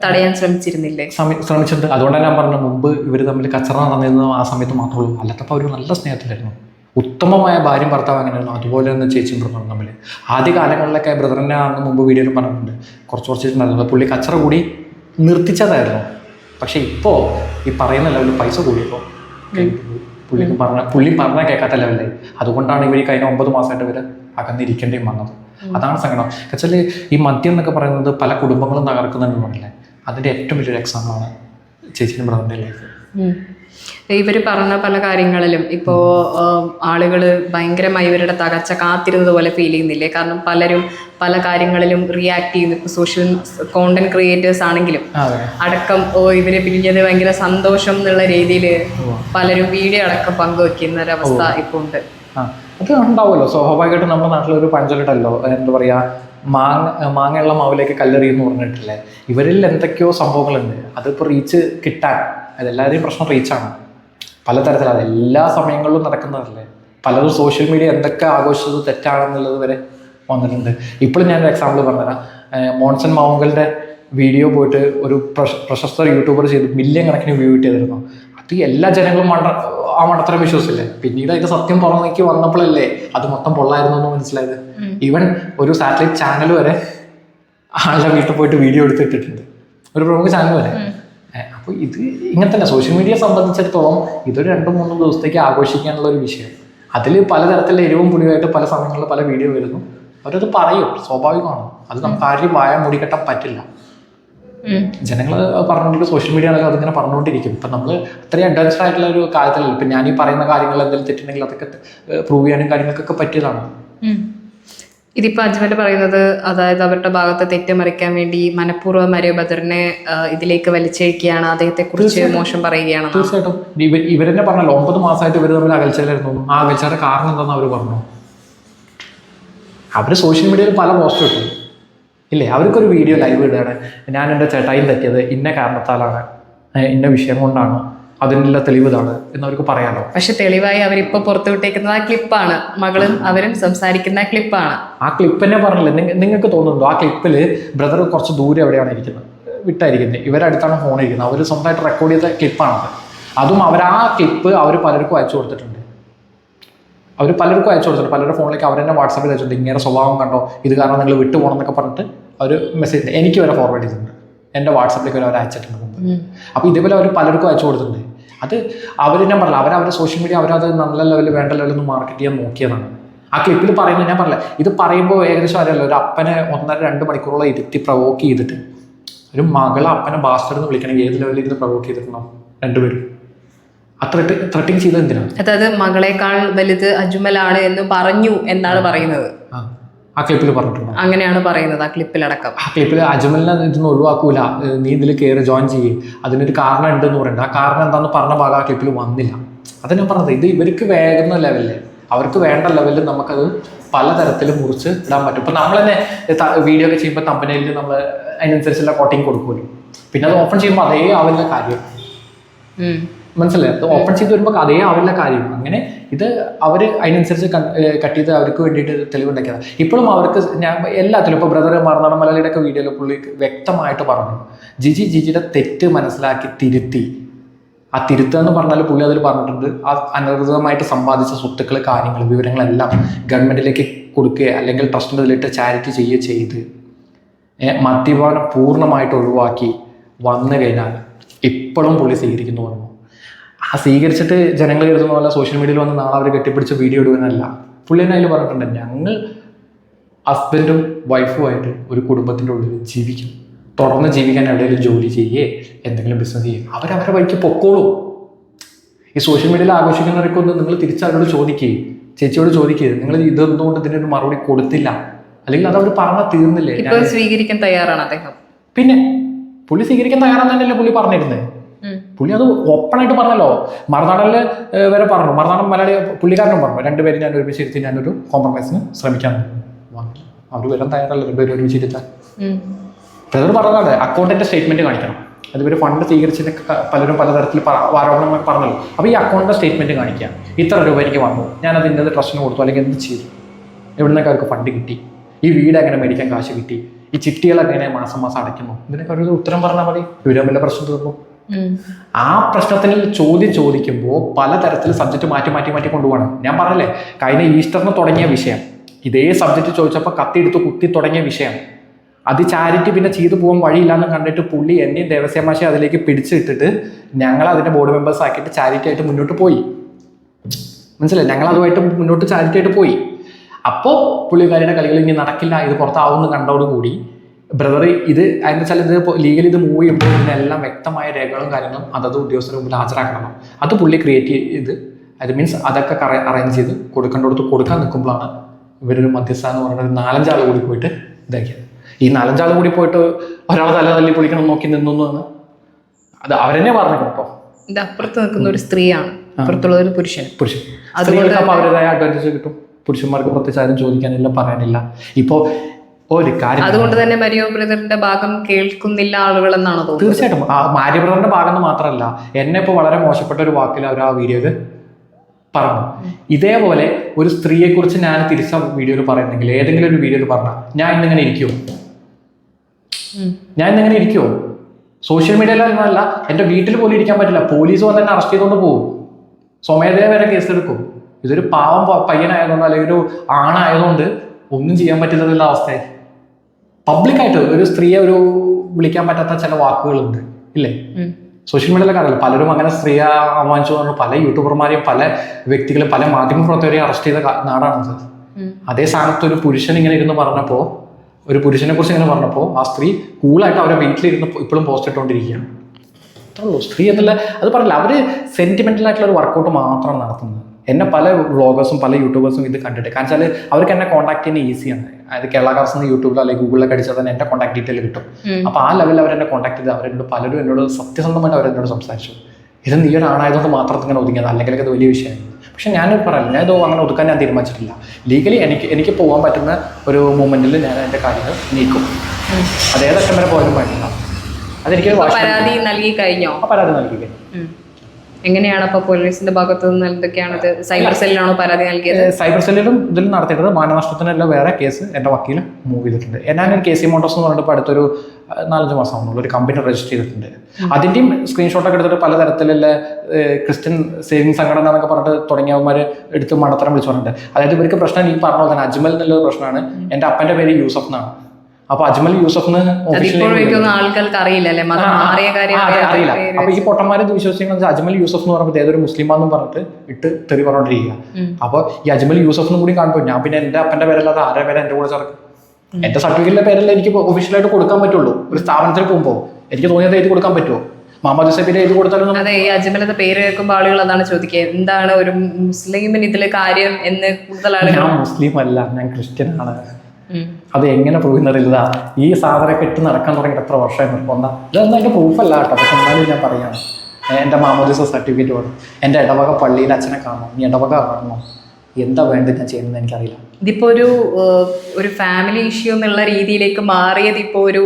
തടയാൻ ശ്രമിച്ചിരുന്നില്ലേ?
ശ്രമിച്ചിട്ടുണ്ട്. അതുകൊണ്ടാണ് ഞാൻ പറഞ്ഞ മുമ്പ് ഇവർ തമ്മിൽ കച്ചറ നടന്നിരുന്നത് ആ സമയത്ത് മാത്രമേ ഉള്ളൂ. അല്ലാത്തപ്പോൾ അവർ നല്ല സ്നേഹത്തിലായിരുന്നു. ഉത്തമമായ ഭാര്യയും ഭർത്താവ് അങ്ങനെയായിരുന്നു. അതുപോലെ തന്നെ ചേച്ചിയും ബ്രദറും തമ്മിൽ ആദ്യ കാലങ്ങളിലൊക്കെ ബ്രദറിനെ ആണെന്ന് മുമ്പ് വീഡിയോയിൽ പറഞ്ഞിട്ടുണ്ട്. കുറച്ച് കുറച്ച് ഉണ്ടായിരുന്നത് പുള്ളി കച്ചറ കൂടി നിർത്തിച്ചതായിരുന്നു. പക്ഷേ ഇപ്പോൾ ഈ പറയുന്ന ലെവലിൽ പൈസ കൂടിയപ്പോൾ പുള്ളിക്ക് പറഞ്ഞ പുള്ളി പറഞ്ഞാൽ കേൾക്കാത്ത ലെവലിലായി അതുകൊണ്ടാണ് ഇവർ കഴിഞ്ഞ ഒമ്പത് മാസമായിട്ട് ഇവർ അകന്നിരിക്കേണ്ടി വന്നത്. അതാണ് സങ്കടം. വെച്ചാൽ ഈ മദ്യം എന്നൊക്കെ പറയുന്നത് പല കുടുംബങ്ങളും തകർക്കുന്നുണ്ടെന്ന് പറഞ്ഞില്ലേ? അതിന്റെ ഏറ്റവും വലിയൊരു എക്സാമ്പിളാണ് ചേച്ചിന്റെ ബ്രദറിന്റെ ലൈഫ്
ഉം. ഇവർ പറഞ്ഞ പല കാര്യങ്ങളിലും ഇപ്പോൾ ആളുകൾ ഭയങ്കരമായി ഇവരുടെ തകർച്ച കാത്തിരുന്നത് പോലെ ഫീൽ ചെയ്യുന്നില്ലേ? കാരണം പലരും പല കാര്യങ്ങളിലും റിയാക്ട് ചെയ്യുന്നു. ഇപ്പോൾ സോഷ്യൽ കോണ്ടന്റ് ക്രിയേറ്റേഴ്സ് ആണെങ്കിലും അടക്കം ഓ ഇവരെ പിരിഞ്ഞത് ഭയങ്കര സന്തോഷം എന്നുള്ള രീതിയിൽ പലരും വീഡിയോ അടക്കം പങ്കുവെക്കുന്ന ഒരവസ്ഥ ഇപ്പോൾ ഉണ്ട്.
അത് ഉണ്ടാവുമല്ലോ. സ്വാഭാവികമായിട്ടും നമ്മുടെ നാട്ടിലൊരു പഞ്ചലിട്ടല്ലോ എന്താ പറയുക മാങ്ങ മാങ്ങയുള്ള മാവിലേക്ക് കല്ലെറിയെന്ന് പറഞ്ഞിട്ടില്ലേ? ഇവരിൽ എന്തൊക്കെയോ സംഭവങ്ങളുണ്ട്. അതിപ്പോൾ റീച്ച് കിട്ടാൻ. അതെല്ലാവരെയും പ്രശ്നം റീച്ചാണ് പലതരത്തിൽ അത് എല്ലാ സമയങ്ങളിലും നടക്കുന്നതല്ലേ? പലതും സോഷ്യൽ മീഡിയ എന്തൊക്കെ ആഘോഷിച്ചത് തെറ്റാണെന്നുള്ളത് വരെ വന്നിട്ടുണ്ട്. ഇപ്പോഴും ഞാനൊരു എക്സാമ്പിൾ പറഞ്ഞുതരാം. മോൺസൺ മാവുങ്കലിന്റെ വീഡിയോ പോയിട്ട് ഒരു പ്രശ- പ്രശസ്ത യൂട്യൂബർ ചെയ്ത് മില്യൺ കണക്കിന് വ്യൂ കിട്ടിയതായിരുന്നു. അത് എല്ലാ ജനങ്ങളും മണ്ട ആ മണ്ടത്തരം വിശ്വസിച്ചില്ലേ? പിന്നീട് അതിന്റെ സത്യം പുറമേക്ക് വന്നപ്പോഴല്ലേ അത് മൊത്തം പൊള്ളായിരുന്നു എന്ന് മനസ്സിലായത്. ഈവൻ ഒരു സാറ്റലൈറ്റ് ചാനൽ വരെ ആളുടെ വീട്ടിൽ പോയിട്ട് വീഡിയോ എടുത്തിട്ടിട്ടുണ്ട് ഒരു പ്രമുഖ ചാനൽ വരെ. അപ്പോൾ ഇത് ഇങ്ങനെ തന്നെ സോഷ്യൽ മീഡിയ സംബന്ധിച്ചിടത്തോളം ഇതൊരു രണ്ടു മൂന്ന് ദിവസത്തേക്ക് ആഘോഷിക്കാനുള്ള ഒരു വിഷയം. അതിൽ പലതരത്തിലുള്ള എരിവും പുളിയുമായിട്ട് പല സമയങ്ങളിൽ പല വീഡിയോ വരുന്നു. അവരത് പറയും സ്വാഭാവികമാണ്. അത് നമുക്ക് ആരെയും വായ മൂടിക്കെട്ടാൻ പറ്റില്ല. ജനങ്ങൾ പറഞ്ഞുകൊണ്ട് സോഷ്യൽ മീഡിയ ആണെങ്കിൽ അതിങ്ങനെ പറഞ്ഞുകൊണ്ടിരിക്കും. ഇപ്പം നമ്മൾ അത്രയും അഡ്വാൻസ്ഡ് ആയിട്ടുള്ള ഒരു കാര്യത്തിലല്ല. ഇപ്പം ഞാൻ ഈ പറയുന്ന കാര്യങ്ങൾ എന്തെങ്കിലും തെറ്റുണ്ടെങ്കിൽ അതൊക്കെ പ്രൂവ് ചെയ്യാനും കാര്യങ്ങൾക്കൊക്കെ പറ്റിയതാണ്.
ഇതിപ്പോ അജ്മൽ പറയുന്നത് അതായത് അവരുടെ ഭാഗത്ത് തെറ്റ് മറിക്കാൻ വേണ്ടി മനഃപൂർവം മരിയ ബദറിനെ ഇതിലേക്ക് വലിച്ചഴിക്കുകയാണ് അദ്ദേഹത്തെ കുറിച്ച് മോശം പറയുകയാണ്
തീർച്ചയായിട്ടും. ഇവർ ഇവരെന്നെ പറഞ്ഞല്ലോ ഒമ്പത് മാസമായിട്ട് ഇവർ തമ്മിൽ അകൽച്ചയിലായിരുന്നു. ആ അകൽച്ചയുടെ കാരണം എന്താണെന്ന് അവർ പറഞ്ഞു. അവർ സോഷ്യൽ മീഡിയയിൽ പല പോസ്റ്റ് ഇട്ടു. ഇല്ലേ? അവർക്കൊരു വീഡിയോ ലൈവ് ഇടുകയാണ്. ഞാൻ എന്റെ ചേട്ടായി തെറ്റിയത് ഇന്ന കാരണത്താലാണ് ഇന്ന വിഷയം കൊണ്ടാണ്. അതിനുള്ള തെളിവ് ഇതാണ് എന്നവർക്ക് പറയാനോ?
പക്ഷെ തെളിവായി അവരിപ്പോ പുറത്തുവിട്ടേക്കുന്നത് ആ ക്ലിപ്പാണ്. മകളും അവരും സംസാരിക്കുന്ന ക്ലിപ്പാണ്.
ആ ക്ലിപ്പ് തന്നെ പറഞ്ഞില്ല? നിങ്ങൾക്ക് തോന്നുന്നുണ്ടോ? ആ ക്ലിപ്പിൽ ബ്രദർ കുറച്ച് ദൂരെ എവിടെയാണ് ഇരിക്കുന്നത്? വിട്ടായിരിക്കുന്നത്. ഇവരടുത്താണ് ഫോൺ ഇരിക്കുന്നത്. അവർ സ്വന്തമായിട്ട് റെക്കോർഡ് ചെയ്ത ക്ലിപ്പാണത് അതും. അവർ ആ ക്ലിപ്പ് അവർ പലർക്കും അയച്ചു കൊടുത്തിട്ടുണ്ട്. അവർ പലർക്കും അയച്ചു കൊടുത്തിട്ടുണ്ട്. പലരുടെ ഫോണിലേക്ക് അവർ തന്നെ വാട്സാപ്പിൽ അയച്ചിട്ടുണ്ട്. ഇങ്ങനെ സ്വഭാവം കണ്ടോ? ഇത് കാരണം നിങ്ങൾ വിട്ടു പോകണം എന്നൊക്കെ പറഞ്ഞിട്ട് അവർ മെസ്സേജ് എനിക്ക് വരെ ഫോർവേഡ് ചെയ്തിട്ടുണ്ട്. എന്റെ വാട്സപ്പിലേക്ക് വരെ അവർ അയച്ചിട്ടുണ്ട് മുമ്പ്. അപ്പോൾ ഇതേപോലെ അവർ പലർക്കും അയച്ചു കൊടുത്തിട്ടുണ്ട്. അത് അവർ ഞാൻ പറഞ്ഞില്ല അവർ അവരുടെ സോഷ്യൽ മീഡിയ അവരത് നല്ല ലെവലിൽ വേണ്ട ലെവലിൽ ഒന്ന് മാർക്കറ്റ് ചെയ്യാൻ നോക്കിയതാണ്. ആ ക്ലിപ്പിൽ പറയുന്നത് ഞാൻ പറഞ്ഞില്ല ഇത് പറയുമ്പോൾ ഏകദേശം അറിയാലോ ഒരു അപ്പനെ ഒന്നര രണ്ട് മണിക്കൂറോളം ഇരുത്തി പ്രവോക്ക് ചെയ്തിട്ട്. ഒരു മകളെ അപ്പനെ ബാസ്റ്റർ എന്ന് വിളിക്കണമെങ്കിൽ ഏത് ലെവലിൽ ഇരുന്ന് പ്രവോക്ക് ചെയ്തിട്ടുണ്ടാവും രണ്ടുപേരും. അത്രട്ടിങ് ത്രെട്ട് ത്രെട്ടിങ് ചെയ്തത് എന്തിനാണ്
അതായത് മകളെക്കാൾ വലുത് അജ്മലാണ് എന്ന് പറഞ്ഞു എന്നാണ് പറയുന്നത്.
ആ ക്ലിപ്പിൽ പറഞ്ഞിട്ടുണ്ട്?
അങ്ങനെയാണ് പറയുന്നത് ആ ക്ലിപ്പിലടക്കം
ആ ക്ലിപ്പിൽ അജ്മലിനെ ഇതൊന്നും ഒഴിവാക്കൂല. നീ ഇതിൽ കയറി ജോയിൻ ചെയ്യേ. അതിനൊരു കാരണം ഉണ്ടെന്ന് പറയുന്നുണ്ട് ആ കാരണം എന്താണെന്ന് പറഞ്ഞ ഭാഗം ആ ക്ലിപ്പിൽ വന്നില്ല. അത് ഞാൻ പറഞ്ഞത്. ഇത് ഇവർക്ക് വേഗുന്ന ലെവലിൽ അവർക്ക് വേണ്ട ലെവലിൽ നമുക്കത് പലതരത്തിൽ മുറിച്ച് ഇടാൻ പറ്റും. ഇപ്പം നമ്മൾ തന്നെ വീഡിയോ ഒക്കെ ചെയ്യുമ്പോൾ കമ്പനിയിൽ നമ്മൾ അതിനനുസരിച്ചുള്ള കോട്ടിങ് കൊടുക്കുമല്ലോ. പിന്നെ അത് ഓപ്പൺ ചെയ്യുമ്പോൾ അതേ ആവില്ല കാര്യം. മനസ്സിലായി? ഓപ്പൺ ചെയ്ത് വരുമ്പോൾ അതേ അവരുടെ കാര്യം. അങ്ങനെ ഇത് അവർ അതിനനുസരിച്ച് കട്ട് ചെയ്ത് അവർക്ക് വേണ്ടിയിട്ട് തെളിവുണ്ടാക്കിയതാണ് ഇപ്പോഴും അവർക്ക് ഞാൻ എല്ലാത്തിലും ഇപ്പോൾ ബ്രദർ മറുനാടൻ മലയാളിയുടെ ഒക്കെ വീഡിയോയിൽ പുള്ളി വ്യക്തമായിട്ട് പറഞ്ഞു. ജിജി ജിജിയുടെ തെറ്റ് മനസ്സിലാക്കി തിരുത്തി. ആ തിരുത്തുക എന്ന് പറഞ്ഞാൽ പുള്ളി അതിൽ പറഞ്ഞിട്ടുണ്ട്. ആ അനധികൃതമായിട്ട് സമ്പാദിച്ച സ്വത്തുക്കൾ കാര്യങ്ങൾ വിവരങ്ങളെല്ലാം ഗവൺമെന്റിലേക്ക് കൊടുക്കുക അല്ലെങ്കിൽ ട്രസ്റ്റിന്റെ ഇതിലിട്ട് ചാരിറ്റി ചെയ്യുക ചെയ്ത് മദ്യപാനം പൂർണമായിട്ട് ഒഴിവാക്കി വന്നു കഴിഞ്ഞാൽ ഇപ്പോഴും പുള്ളി സ്വീകരിക്കുന്നു പറഞ്ഞു. ആ സ്വീകരിച്ചിട്ട് ജനങ്ങൾ കരുതുന്ന പോലെ സോഷ്യൽ മീഡിയയിൽ വന്ന് നാളെ അവർ കെട്ടിപ്പിടിച്ച് വീഡിയോ ഇടുവാനല്ല പുള്ളി തന്നെ അതിൽ പറഞ്ഞിട്ടുണ്ട് ഞങ്ങൾ ഹസ്ബൻഡും വൈഫുമായിട്ട് ഒരു കുടുംബത്തിന്റെ ഉള്ളിൽ ജീവിക്കും. തുടർന്ന് ജീവിക്കാൻ എവിടെയെങ്കിലും ജോലി ചെയ്യേ എന്തെങ്കിലും ബിസിനസ് ചെയ്യേ. അവരവരെ വഴിക്ക് പൊക്കോളൂ. ഈ സോഷ്യൽ മീഡിയയിൽ ആഘോഷിക്കുന്നവരൊക്കെ ഒന്ന് നിങ്ങൾ തിരിച്ചവരോട് ചോദിക്കുകയും ചേച്ചിയോട് ചോദിക്കുക നിങ്ങൾ ഇതെന്തുകൊണ്ട് ഒരു മറുപടി കൊടുത്തില്ല? അല്ലെങ്കിൽ അത് അവർ പറഞ്ഞാൽ തീർന്നില്ലേ
സ്വീകരിക്കാൻ തയ്യാറാണ് അദ്ദേഹം.
പിന്നെ പുള്ളി സ്വീകരിക്കാൻ തയ്യാറാണെന്നല്ലേ പുള്ളി പറഞ്ഞിരുന്നത്. പുള്ളി അത് ഓപ്പണായിട്ട് പറഞ്ഞല്ലോ. മറുനാടനിൽ വരെ പറഞ്ഞു. മറുനാടൻ മലയാളി പുള്ളിക്കാരനും പറഞ്ഞു. രണ്ടുപേരും ഞാൻ ഒരുമിച്ച് ഇരുത്തി ഞാനൊരു കോംപ്രമൈസിന് ശ്രമിക്കാൻ. അവർ വരാൻ തയ്യാറല്ല. രണ്ടുപേരും ഒരുമിച്ച് ഇരുത്താൻ. ബ്രദർ പറഞ്ഞതാണ്. അക്കൗണ്ടിന്റെ സ്റ്റേറ്റ്മെന്റ് കാണിക്കണം. അത് ഇവർ ഫണ്ട് സ്വീകരിച്ചിട്ട് പലരും പലതരത്തിൽ ആരോപണങ്ങൾ പറഞ്ഞല്ലോ. അപ്പോൾ ഈ അക്കൗണ്ടിന്റെ സ്റ്റേറ്റ്മെന്റ് കാണിക്കുക. ഇത്ര രൂപ എനിക്ക് വന്നു. ഞാൻ അത് ഇന്നത് ട്രസ്റ്റിന് കൊടുത്തു. അല്ലെങ്കിൽ എന്ത് ചെയ്തു? എവിടെ നിന്നൊക്കെ അവർക്ക് ഫണ്ട് കിട്ടി? ഈ വീട് എങ്ങനെ മേടിക്കാൻ കാശ് കിട്ടി? ഈ ചിട്ടികൾ എങ്ങനെ മാസം മാസം അടയ്ക്കുന്നു? ഇതിനൊക്കെ ഒരു ഉത്തരം പറഞ്ഞാൽ മതി. ഇവരും വല്ല പ്രശ്നം തീർന്നു. ആ പ്രശ്നത്തിൽ ചോദ്യം ചോദിക്കുമ്പോൾ പലതരത്തിൽ സബ്ജക്റ്റ് മാറ്റി മാറ്റി മാറ്റി കൊണ്ടുപോകണം ഞാൻ പറഞ്ഞല്ലേ കഴിഞ്ഞ ഈസ്റ്ററിന് തുടങ്ങിയ വിഷയം. ഇതേ സബ്ജക്റ്റ് ചോദിച്ചപ്പോൾ കത്തിയെടുത്ത് കുത്തി തുടങ്ങിയ വിഷയം. അത് ചാരിറ്റി പിന്നെ ചെയ്തു പോകാൻ വഴിയില്ലാന്ന് കണ്ടിട്ട് പുള്ളി എന്നെയും ദേവസ്യമാശെ അതിലേക്ക് പിടിച്ചിട്ടിട്ട് ഞങ്ങൾ അതിന്റെ ബോർഡ് മെമ്പേഴ്സ് ആക്കിയിട്ട് ചാരിറ്റി ആയിട്ട് മുന്നോട്ട് പോയി. മനസ്സിലായി? ഞങ്ങൾ അതുമായിട്ട് മുന്നോട്ട് ചാരിറ്റി ആയിട്ട് പോയി. അപ്പോൾ പുള്ളിക്കാരിയുടെ കളികൾ ഇനി നടക്കില്ല ഇത് പുറത്താവുമെന്ന് കണ്ടോടുകൂടി ബ്രദർ ഇത് അതിന്റെ ചില ഇത് ലീഗലി ഇത് മൂവ് ചെയ്യുമ്പോൾ ഇതിനെല്ലാം വ്യക്തമായ രേഖകളും കാര്യങ്ങളും അതത് ഉദ്യോഗസ്ഥരുടെ മുമ്പിൽ ഹാജരാക്കണം. അത് പുള്ളി ക്രിയേറ്റ് ചെയ്ത് അത് മീൻസ് അതൊക്കെ അറേഞ്ച് ചെയ്ത് കൊടുക്കേണ്ടടുത്ത് കൊടുക്കാൻ നിൽക്കുമ്പോഴാണ് ഇവരൊരു മധ്യസ്ഥ എന്ന് പറഞ്ഞ ഒരു നാലഞ്ചാൾ കൂടി പോയിട്ട് ഇതാക്കിയത്. ഈ നാലഞ്ചാൾ കൂടി പോയിട്ട് ഒരാൾ തല തല്ലി പൊളിക്കണം നോക്കി നിന്നു എന്നാണ് അത് അവരെന്നെ പറഞ്ഞു കേട്ടോ
ഇത് അപ്പുറത്ത് നിൽക്കുന്ന ഒരു സ്ത്രീയാണ്. അപ്പുറത്തുള്ള ഒരു പുരുഷൻ.
പുരുഷൻ. സ്ത്രീകൾക്ക് അപ്പോൾ അവരുടേതായ അഡ്വാന്റേജ് കിട്ടും. പുരുഷന്മാർക്ക് പ്രത്യേകിച്ച് ആരും ചോദിക്കാനില്ല പറയാനില്ല. ഇപ്പോൾ ഒരു കാര്യം
അതുകൊണ്ട് തന്നെ മരിയോ ബ്രദറിന്റെ ഭാഗം കേൾക്കുന്നില്ല ആളുകൾ എന്നാണ് തോന്നുന്നത്?
തീർച്ചയായിട്ടും. ആ മാര്യബ്രദറിന്റെ ഭാഗം എന്ന് മാത്രമല്ല എന്നെ ഇപ്പോൾ വളരെ മോശപ്പെട്ട ഒരു വാക്കിൽ അവർ ആ വീഡിയോയിൽ പറഞ്ഞു. ഇതേപോലെ ഒരു സ്ത്രീയെക്കുറിച്ച് ഞാൻ തിരിച്ച വീഡിയോയിൽ പറയുന്നെങ്കിൽ ഏതെങ്കിലും ഒരു വീഡിയോയിൽ പറഞ്ഞാൽ ഞാൻ ഇന്നിങ്ങനെ ഇരിക്കുമോ ഞാൻ ഇന്നിങ്ങനെ ഇരിക്കുമോ സോഷ്യൽ മീഡിയയിലല്ല എന്റെ വീട്ടിൽ പോലും ഇരിക്കാൻ പറ്റില്ല. പോലീസ് വന്ന് എന്നെ അറസ്റ്റ് ചെയ്തുകൊണ്ട് പോകും സ്വമേധയ വരെ കേസെടുക്കും ഇതൊരു പാവം പയ്യനായതുകൊണ്ട് അല്ലെങ്കിൽ ഒരു ആണായതുകൊണ്ട് ഒന്നും ചെയ്യാൻ പറ്റുന്നതല്ല അവസ്ഥയായി. പബ്ലിക്കായിട്ട് ഒരു സ്ത്രീയെ ഒരു വിളിക്കാൻ പറ്റാത്ത ചില വാക്കുകളുണ്ട് ഇല്ലേ. സോഷ്യൽ മീഡിയയിലൊക്കെ അറിയില്ല പലരും അങ്ങനെ സ്ത്രീയെ അപമാനിച്ചു പറഞ്ഞു പല യൂട്യൂബർമാരെയും പല വ്യക്തികളും പല മാധ്യമ പ്രവർത്തകരെയും അറസ്റ്റ് ചെയ്ത നാടാണ് നാടാണത് അതേ സ്ഥാനത്ത് ഒരു പുരുഷൻ ഇങ്ങനെ ഇരുന്ന് പറഞ്ഞപ്പോൾ ഒരു പുരുഷനെ കുറിച്ച് ഇങ്ങനെ പറഞ്ഞപ്പോൾ ആ സ്ത്രീ കൂളായിട്ട് അവരെ വീട്ടിലിരുന്ന് ഇപ്പോഴും പോസ്റ്റ് ഇട്ടുകൊണ്ടിരിക്കുകയാണ് അത്രയുള്ളൂ സ്ത്രീ എന്നല്ല അത് പറഞ്ഞില്ല അവർ സെന്റിമെന്റൽ ആയിട്ടുള്ള ഒരു വർക്കൗട്ട് മാത്രമാണ് നടത്തുന്നത്. എന്നെ പല വ്ളോഗേഴ്സും പല യൂട്യൂബേഴ്സും ഇത് കണ്ടിട്ട്. കാരണം വെച്ചാൽ അവർക്ക് എന്നെ കോൺടാക്ട് ചെയ്യുന്നത് ഈസിയാണ് അതായത് കേരള കാർസ് എന്ന് യൂട്യൂബിലോ അല്ലെങ്കിൽ ഗൂഗിളിലൊക്കെ അടിച്ചാൽ തന്നെ എന്റെ കോൺടാക്ട് ഡീറ്റെയിൽ കിട്ടും.
അപ്പൊ
അപ്പോൾ ആ ലെവലിൽ അവർ എന്നെ കോൺടാക്ട് ചെയ്ത് അവരെന്നോട് പലരും എന്നോട് സത്യസന്ധമായിട്ട് അവരെന്നോട് സംസാരിച്ചു. ഇത് നീ ഒരാളായതുകൊണ്ട് മാത്രം ഇങ്ങനെ ഒതുങ്ങിയത്? അല്ലെങ്കിൽ അത് വലിയ വിഷയമാണ് പക്ഷെ ഞാൻ പറയാം ഞാൻ ഇത് അങ്ങനെ ഒതുക്കാൻ ഞാൻ തീരുമാനിച്ചിട്ടില്ല. ലീഗലി എനിക്ക് എനിക്ക് പോകാൻ പറ്റുന്ന ഒരു മൂമെന്റിൽ ഞാൻ എന്റെ കാര്യങ്ങൾ നീക്കും. അതേതൊക്കെ വരെ പോയാലും പറ്റില്ല അതെനിക്ക്
പരാതി നൽകി കഴിഞ്ഞോ?
പരാതി നൽകി
ഉം. എങ്ങനെയാണ് അപ്പൊ പോലീസിന്റെ ഭാഗത്ത് നിന്ന് എന്തൊക്കെയാണ് സൈബർ സെല്ലിലാണോ പരാതി നൽകിയത്?
സൈബർ സെല്ലിലും ഇതിൽ നടത്തിയിട്ടത് മാനനഷ്ടത്തിനല്ല വേറെ കേസ് എന്റെ വക്കീൽ മൂവ് ചെയ്തിട്ടുണ്ട്. ഞാനൊരു കെ സി മോട്ടോസ് എന്ന് പറഞ്ഞിട്ട് അടുത്തൊരു നാലഞ്ച് മാസം ആവുന്നുള്ളൂ. ഒരു കമ്പനി രജിസ്റ്റർ ചെയ്തിട്ടുണ്ട്. അതിന്റെയും സ്ക്രീൻഷോട്ടൊക്കെ എടുത്തിട്ട് പലതരത്തിലുള്ള ക്രിസ്ത്യൻ സേവിങ് സംഘടന എന്നൊക്കെ പറഞ്ഞിട്ട് തുടങ്ങിയവന്മാർ എടുത്ത് മണത്തരം വിളിച്ചു പറഞ്ഞിട്ടുണ്ട് അതായത് ഇവർക്ക് പ്രശ്നം ഈ പറഞ്ഞ പോലെ തന്നെ അജ്മൽ എന്നുള്ള പ്രശ്നമാണ്. എന്റെ അപ്പന്റെ പേര് യൂസഫ് എന്നാണ്. അപ്പോൾ അജ്മൽ യൂസഫ് എന്ന്
അതിപ്പോൾ ആൾക്കാർക്ക് അറിയില്ല.
അറിയില്ല അപ്പൊ ഈ പൊട്ടന്മാരെ വിശ്വസിക്കുന്നത് അജ്മൽ യൂസഫ് എന്ന് പറയുമ്പോൾ ഏതൊരു മുസ്ലിമാന്നും പറഞ്ഞിട്ട് ഇട്ട് തെറി പറഞ്ഞോണ്ടിരിക്കുക. അപ്പൊ ഈ അജ്മൽ യൂസഫ് എന്നും കൂടി കാണുമ്പോൾ ഞാൻ പിന്നെ എന്റെ അപ്പന്റെ പേരല്ലാതെ ആരുടെ പേര്? എന്റെ കൂടെ ചേർക്കും. എന്റെ സർട്ടിഫിക്കറ്റിലെ പേരല്ല എനിക്ക് ഒഫീഷ്യലായിട്ട് കൊടുക്കാൻ പറ്റുള്ളൂ. ഒരു സ്ഥാപനത്തിൽ പോകുമ്പോൾ എനിക്ക് തോന്നിയത് എഴുതി കൊടുക്കാൻ പറ്റുമോ മുഹമ്മദ് ഹുസൈബിന്റെ എഴുതി കൊടുത്താലും
അതെ ഈ അജ്മലിന്റെ പേര് കേൾക്കുമ്പോൾ ആളുകൾ അതാണ് ചോദിക്കുക എന്താണ് ഒരു മുസ്ലിമിന് ഇതിൽ കാര്യം എന്ന് കൂടുതൽ ആളുകൾ
ഞാൻ മുസ്ലിം അല്ല ഞാൻ ക്രിസ്ത്യൻ ആണ്. അത് എങ്ങനെ പ്രൂവ് എന്നറിയില്ല ഈ സാധനമൊക്കെ ഇട്ട് നടക്കാൻ തുടങ്ങിയിട്ട് എത്ര വർഷമായി നിർബന്ധം ഇതൊന്നും എന്റെ പ്രൂഫല്ല കേട്ടോ. പക്ഷെ എന്നാലും ഞാൻ പറയാം എന്റെ മാമോദിസ സർട്ടിഫിക്കറ്റ് വേണം എന്റെ ഇടവക പള്ളിയിൽ അച്ഛനെ കാണണം. നീ ഇടവക കാണണം? എന്താ വേണ്ടത് ഞാൻ ചെയ്യുന്നത് എനിക്കറിയില്ല.
ഇതിപ്പോ ഒരു ഒരു ഫാമിലി ഇഷ്യൂ എന്നുള്ള രീതിയിലേക്ക് മാറിയത് ഇപ്പോ ഒരു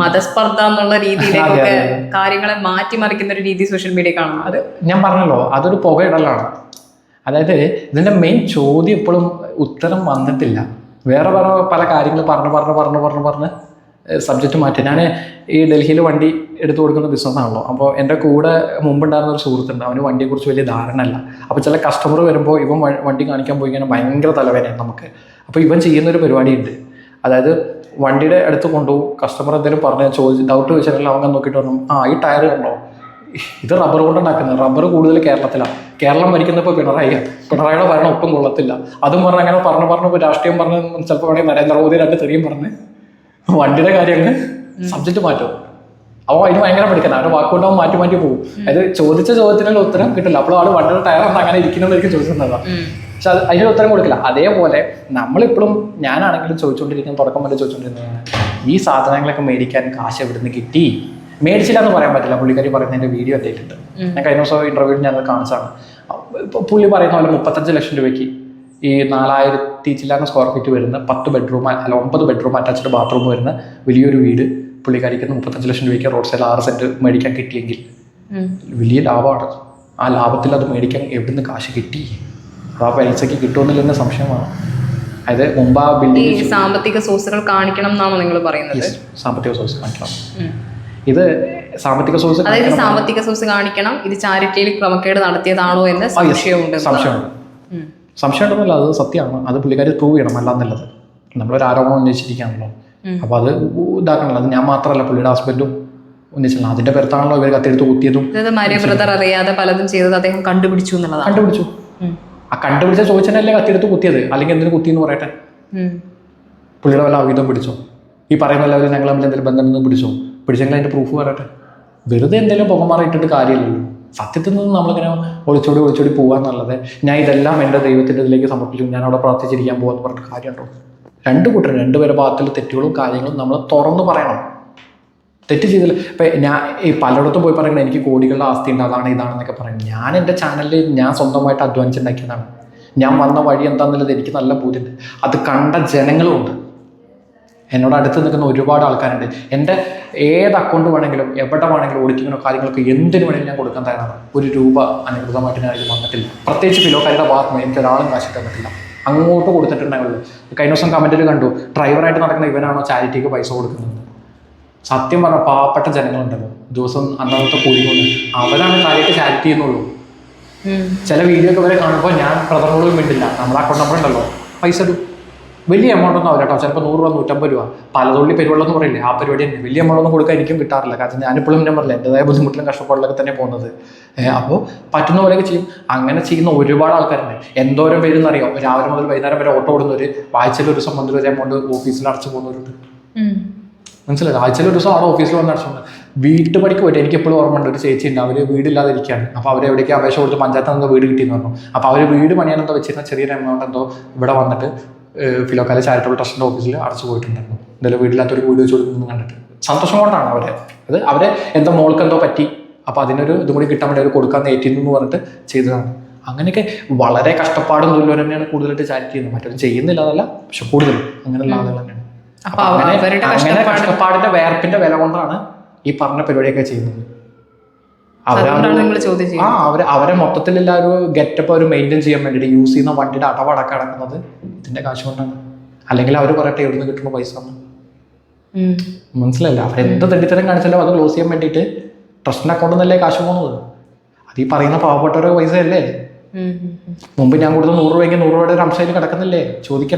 മതസ്പർദ്ധ എന്നുള്ള രീതിയിലേക്കൊക്കെ
കാര്യങ്ങളെ മാറ്റി
കാര്യങ്ങളെ മാറ്റിമറിക്കുന്ന ഒരു രീതി സോഷ്യൽ മീഡിയ കാണും
അത് ഞാൻ പറഞ്ഞല്ലോ അതൊരു പുകയിടലാണ്. അതായത് ഇതിന്റെ മെയിൻ ചോദ്യം ഇപ്പോഴും ഉത്തരം വന്നിട്ടില്ല. വേറെ പറ പല കാര്യങ്ങൾ പറഞ്ഞു പറഞ്ഞു പറഞ്ഞു പറഞ്ഞു പറഞ്ഞ് സബ്ജക്റ്റ് മാറ്റി. ഞാൻ ഈ ഡൽഹിയിൽ വണ്ടി എടുത്തു കൊടുക്കുന്ന ബിസിനസ്സാണല്ലോ അപ്പോൾ എന്റെ കൂടെ മുമ്പുണ്ടായിരുന്ന ഒരു സുഹൃത്തുണ്ട്. അവന് വണ്ടിയെക്കുറിച്ച് വലിയ ധാരണ അല്ല അപ്പോൾ ചില കസ്റ്റമർ വരുമ്പോൾ ഇവൻ വണ്ടി കാണിക്കാൻ പോയി കഴിഞ്ഞാൽ ഭയങ്കര തലവേദനയാണ് നമുക്ക്. അപ്പോൾ ഇവൻ ചെയ്യുന്നൊരു പരിപാടിയുണ്ട്. അതായത് വണ്ടിയുടെ അടുത്ത് കൊണ്ടുപോകും. കസ്റ്റമർ എന്തെങ്കിലും പറഞ്ഞ് ചോദിച്ച് ഡൗട്ട് ചോദിച്ചാൽ അവൻ നോക്കിയിട്ട് പറഞ്ഞു ആ ഈ ടയർ കണ്ടോ? ഇത് റബ്ബർ കൊണ്ടുണ്ടാക്കുന്നത്. റബ്ബർ കൂടുതൽ കേരളത്തിലാണ് കേരളം ഭരിക്കുന്നപ്പോൾ പിണറായി പിണറായിയുടെ ഭരണം ഒപ്പം കൊള്ളത്തില്ല. അതും പറഞ്ഞ് അങ്ങനെ പറഞ്ഞു പറഞ്ഞു രാഷ്ട്രീയം പറഞ്ഞ് ചിലപ്പോൾ വേണമെങ്കിൽ നരേന്ദ്രമോദി രണ്ട് തെറിയും പറഞ്ഞ്. വണ്ടിയുടെ കാര്യങ്ങൾ സബ്ജക്റ്റ് മാറ്റും. അപ്പോൾ അതിന് ഭയങ്കര പഠിക്കണം അവരുടെ വാക്കുകൊണ്ടാവും മാറ്റി മാറ്റി പോകും. അതായത് ചോദിച്ച ചോദ്യത്തിനുള്ള ഉത്തരം കിട്ടില്ല. അപ്പോൾ ആൾ വണ്ടിയുടെ ടയർ എന്താ അങ്ങനെ ഇരിക്കുന്നതായിരിക്കും ചോദിച്ചിട്ടുണ്ടാവുക പക്ഷെ അത് അതിന് ഉത്തരം കൊടുക്കില്ല. അതേപോലെ നമ്മളിപ്പോഴും ഞാനാണെങ്കിലും ചോദിച്ചുകൊണ്ടിരിക്കുന്ന തുടക്കം വരെ ചോദിച്ചുകൊണ്ടിരുന്നതാണ്. ഈ സാധനങ്ങളൊക്കെ മേടിക്കാൻ കാശ് എവിടുന്ന് കിട്ടി? മേടിച്ചില്ല എന്ന് പറയാൻ പറ്റില്ല. പുള്ളിക്കാരി പറയുന്നതിന്റെ വീഡിയോ എത്തിയിട്ടുണ്ട് ഞാൻ കഴിഞ്ഞ ദിവസം ഇന്റർവ്യൂ ഞാൻ കാണിച്ചാണ് പുള്ളി പറയുന്ന പോലെ മുപ്പത്തഞ്ച് ലക്ഷം രൂപയ്ക്ക് ഈ നാലായിരത്തി ചില്ലാന സ്ക്വയർ ഫീറ്റ് വരുന്ന പത്ത് ബെഡ്റൂം അല്ല ഒമ്പത് ബെഡ്റൂം അറ്റാച്ച്ഡ് ബാത്റൂം വരുന്ന വലിയൊരു വീട് പുള്ളിക്കാരിക്ക് മുപ്പത്തഞ്ച് ലക്ഷം രൂപയ്ക്ക് റോഡ് സൈഡിൽ ആറ് സെന്റ് മേടിക്കാൻ കിട്ടിയെങ്കിൽ വലിയ ലാഭമാണ്. ആ ലാഭത്തിൽ അത് മേടിക്കാൻ എവിടുന്ന് കാശ് കിട്ടി? ആ പൈസക്ക് കിട്ടുമെന്നില്ലെന്ന സംശയമാണ്. അതായത് മുമ്പ് ആ ബിൽഡിംഗ്
സാമ്പത്തിക സോഴ്സുകൾ കാണിക്കണം എന്നാണോ നിങ്ങൾ പറയുന്നത്?
സാമ്പത്തിക സോഴ്സ് കാണിക്കണം. ഇത് സാമ്പത്തിക സോഴ്സ്
അതായത് സാമ്പത്തിക സോഴ്സ് കാണിക്കണം. ഇത് ചാരിറ്റിയിൽ ക്രമക്കേട് നടത്തിയതാണോ എന്ന് സംശയമുണ്ട്
സംശയമുണ്ട് സംശയമുണ്ടെന്നല്ല അത് സത്യമാണ്. അത് പുള്ളിക്കാരി പ്രൂവ് ചെയ്യണം അല്ലാന്നുള്ളത്. നമ്മളൊരു ആരോപണം ഉന്നയിച്ചിരിക്കുകയാണല്ലോ.
അപ്പൊ
അപ്പോൾ അത് ഇതാക്കണല്ലോ. അത് ഞാൻ മാത്രമല്ല പുള്ളിയുടെ ഹസ്ബൻഡും ഒന്നിച്ചല്ല അതിന്റെ പേർത്താണല്ലോ ഇവർ കത്തെടുത്ത് കുത്തിയതും
മരിയ ബ്രദർ അറിയാതെ പലതും ചെയ്തത് അദ്ദേഹം കണ്ടുപിടിച്ചു എന്നുള്ളതാണ്.
കണ്ടുപിടിച്ചു. ആ കണ്ടുപിടിച്ച ചോദിച്ചതല്ലേ കത്തിയെടുത്ത് കുത്തിയത്? അല്ലെങ്കിൽ എന്തിനു കുത്തിയെന്ന് പറയട്ടെ?
ഉം.
പുള്ളിയുടെ വല്ല ആയുധം പിടിച്ചോ? ഈ പറയുന്ന ലെവലിൽ ഞങ്ങൾ തമ്മിൽ എന്തെങ്കിലും ബന്ധം പിടിച്ചോ? പിടിച്ചെങ്കിൽ അതിന്റെ പ്രൂഫ് പറയട്ടെ വെറുതെ എന്തെങ്കിലും പുകമാറിയിട്ടിട്ട് കാര്യമില്ലല്ലോ. സത്യത്തിൽ നിന്ന് നമ്മളിങ്ങനെ ഒളിച്ചോടി ഒളിച്ചോടി പോകാന്നുള്ളത് ഞാൻ ഇതെല്ലാം എന്റെ ദൈവത്തിന്റെ ഇതിലേക്ക് സമർപ്പിച്ചു. ഞാൻ അവിടെ പ്രാർത്ഥിച്ചിരിക്കാൻ പോകാന്ന് പറഞ്ഞിട്ട് കാര്യമുണ്ടോ? രണ്ട് കൂട്ടരും രണ്ടുപേരുടെ ഭാഗത്തിൽ തെറ്റുകളും കാര്യങ്ങളും നമ്മൾ തുറന്ന് പറയണം. തെറ്റ് ചെയ്തില്ല. ഇപ്പം ഞാൻ ഈ പലയിടത്തും പോയി പറയുന്നത് എനിക്ക് കോടികളുടെ ആസ്തി ഉണ്ട് അതാണ് ഇതാണെന്നൊക്കെ പറയും. ഞാൻ എന്റെ ചാനലിൽ ഞാൻ സ്വന്തമായിട്ട് അധ്വാനിച്ചുണ്ടാക്കിയതാണ് ഞാൻ വന്ന വഴി എന്താണെന്നുള്ളത് എനിക്ക് നല്ല ബോധ്യമുണ്ട്. അത് കണ്ട ജനങ്ങളുമുണ്ട് എന്നോട് അടുത്ത് നിൽക്കുന്ന ഒരുപാട് ആൾക്കാരുണ്ട്. എന്റെ ഏത് അക്കൗണ്ട് വേണമെങ്കിലും എവിടെ വേണമെങ്കിലും ഓടിക്കുന്ന കാര്യങ്ങളൊക്കെ എന്തിനു വേണമെങ്കിലും ഞാൻ കൊടുക്കാൻ തയ്യാറാണ്. ഒരു രൂപ അനുകൃതമായിട്ട് ഞാൻ ഇതിൽ വന്നിട്ടില്ല. പ്രത്യേകിച്ച് ഫിലോക്കാരുടെ ഭാഗത്തുനിന്ന് എനിക്ക് ഒരാളും കാശ് തന്നിട്ടില്ല അങ്ങോട്ട് കൊടുത്തിട്ടുണ്ടെങ്കിൽ കഴിഞ്ഞ ദിവസം കമന്റിൽ കണ്ടു ഡ്രൈവറായിട്ട് നടക്കുന്ന ഇവനാണോ ചാരിറ്റിക്ക് പൈസ കൊടുക്കുന്നത്? സത്യം പറഞ്ഞ പാവപ്പെട്ട ജനങ്ങളുണ്ടല്ലോ. ദിവസം അന്നത്തെ കൂലികൊണ്ട് അവരാണ് കാര്യമായിട്ട് ചാരിറ്റി ചെയ്യുന്നുള്ളൂ ചില വീഡിയോ ഒക്കെ വരെ കാണുമ്പോൾ ഞാൻ ബ്രദറിനോട് മിണ്ടില്ല. നമ്മളെ അക്കൗണ്ട് നമ്പർ ഉണ്ടല്ലോ. പൈസ ഇടും. വലിയ എമൗണ്ട് ഒന്നും ആവില്ല കേട്ടോ ചിലപ്പോൾ നൂറ് രൂപ നൂറ്റമ്പത് രൂപ. പലതുള്ളി പെരുവെള്ളം എന്ന് പറയില്ലേ ആ പരിപാടി തന്നെ. വലിയ എമൗണ്ട് ഒന്നും കൊടുക്കാൻ എനിക്കും കിട്ടാറില്ല. കാരണം ഞാനിപ്പോഴും ഞാൻ പറഞ്ഞില്ല എന്റെതായ ബുദ്ധിമുട്ടിലും കഷ്ടപ്പാടിലൊക്കെ തന്നെ പോകുന്നത്. അപ്പോൾ പറ്റുന്ന പോലെയൊക്കെ ചെയ്യും. അങ്ങനെ ചെയ്യുന്ന ഒരുപാട് ആൾക്കാരുണ്ട്. എന്തോരം പേരെന്നറിയോ? രാവിലെ മുതൽ വൈകുന്നേരം വരെ ഓട്ടോ ഓടുന്നവർ ആഴ്ചയിൽ ഒരു ദിവസം വന്നൊരു ഒരു എമൗണ്ട് ഓഫീസിൽ അടച്ചു പോകുന്നവരുണ്ട്. മനസ്സിലായി? ആഴ്ചയിൽ ഒരു ദിവസം അവിടെ ഓഫീസിൽ വന്ന് അടച്ചുകൊണ്ട് വീട്ടുപണിക്ക് പോയിട്ട് എനിക്ക് എപ്പോഴും ഓർമ്മ ഉണ്ട് ഒരു ചേച്ചി ഉണ്ട്. അവർ വീടില്ലാതെ ഇരിക്കുകയാണ് അപ്പോൾ അവർ എവിടേക്ക് അപേക്ഷ കൊടുത്ത് പഞ്ചായത്ത് എന്തോ വീട് കിട്ടിയെന്ന് പറഞ്ഞു. അപ്പോൾ അവർ വീട് പണിയാൻ എന്തോ വെച്ചിരുന്ന ചെറിയൊരു എമൗണ്ട് എന്തോ ഇവിടെ വന്നിട്ട് ഫിലോക്കാല ചാരിറ്റബിൾ ട്രസ്റ്റിന്റെ ഓഫീസിൽ അടച്ചു പോയിട്ടുണ്ടായിരുന്നു. എന്തായാലും വീട്ടിലാത്തൊരു വീട് വെച്ച് കൊടുക്കുന്നു കണ്ടിട്ട്. സന്തോഷം കൊണ്ടാണ് അവരെ. അത് അവരെ എന്തോ മോൾക്ക് എന്തോ പറ്റി. അപ്പോൾ അതിനൊരു ഇതും കൂടി കിട്ടാൻ വേണ്ടി അവർ കൊടുക്കാൻ ഏറ്റിരുന്നു എന്ന് പറഞ്ഞിട്ട് ചെയ്തതാണ്. അങ്ങനെയൊക്കെ വളരെ കഷ്ടപ്പാടും തൊഴിലും തന്നെയാണ് കൂടുതലായിട്ട് ചാരിറ്റി ചെയ്യുന്നത്. മറ്റൊരു ചെയ്യുന്നില്ല എന്നല്ല പക്ഷെ കൂടുതലും അങ്ങനെയുള്ള ആളുകൾ തന്നെയാണ്.
അപ്പൊ
അങ്ങനെ- കഷ്ടപ്പാടിന്റെ വേർപ്പിന്റെ വില കൊണ്ടാണ് ഈ പറഞ്ഞ പരിപാടിയൊക്കെ ചെയ്യുന്നത്. അവരാ അവരെ മൊത്തത്തിൽ എല്ലാവരും ഗെറ്റപ്പ് അവർ മെയിന്റെയിൻ ചെയ്യാൻ വേണ്ടിയിട്ട് യൂസ് ചെയ്യുന്ന വണ്ടിയുടെ അടവടക്കം അടക്കുന്നത് ഇതിന്റെ കാശ് കൊണ്ടാണ് അല്ലെങ്കിൽ അവർ പറയട്ടെ എവിടുന്ന് കിട്ടുന്ന പൈസ എന്ന്.
അവർ
മനസ്സിലല്ല അവരെന്ത് തെണ്ടിത്തരം കാണിച്ചാലും അത് ക്ലോസ് ചെയ്യാൻ വേണ്ടിയിട്ട് ട്രസ്റ്റിന് അക്കൗണ്ടിൽ നിന്നല്ലേ കാശ് പോകുന്നത് അത് ഈ പറയുന്ന പാവപ്പെട്ടവരുടെ പൈസ അല്ലേ
ഉം. ഉം. ഉം.
മുമ്പ് ഞാൻ കൊടുത്ത നൂറ് രൂപയ്ക്ക് നൂറ് രൂപയുടെ ഒരു അംശയിൽ കിടക്കുന്നില്ലേ ചോദിക്കാൻ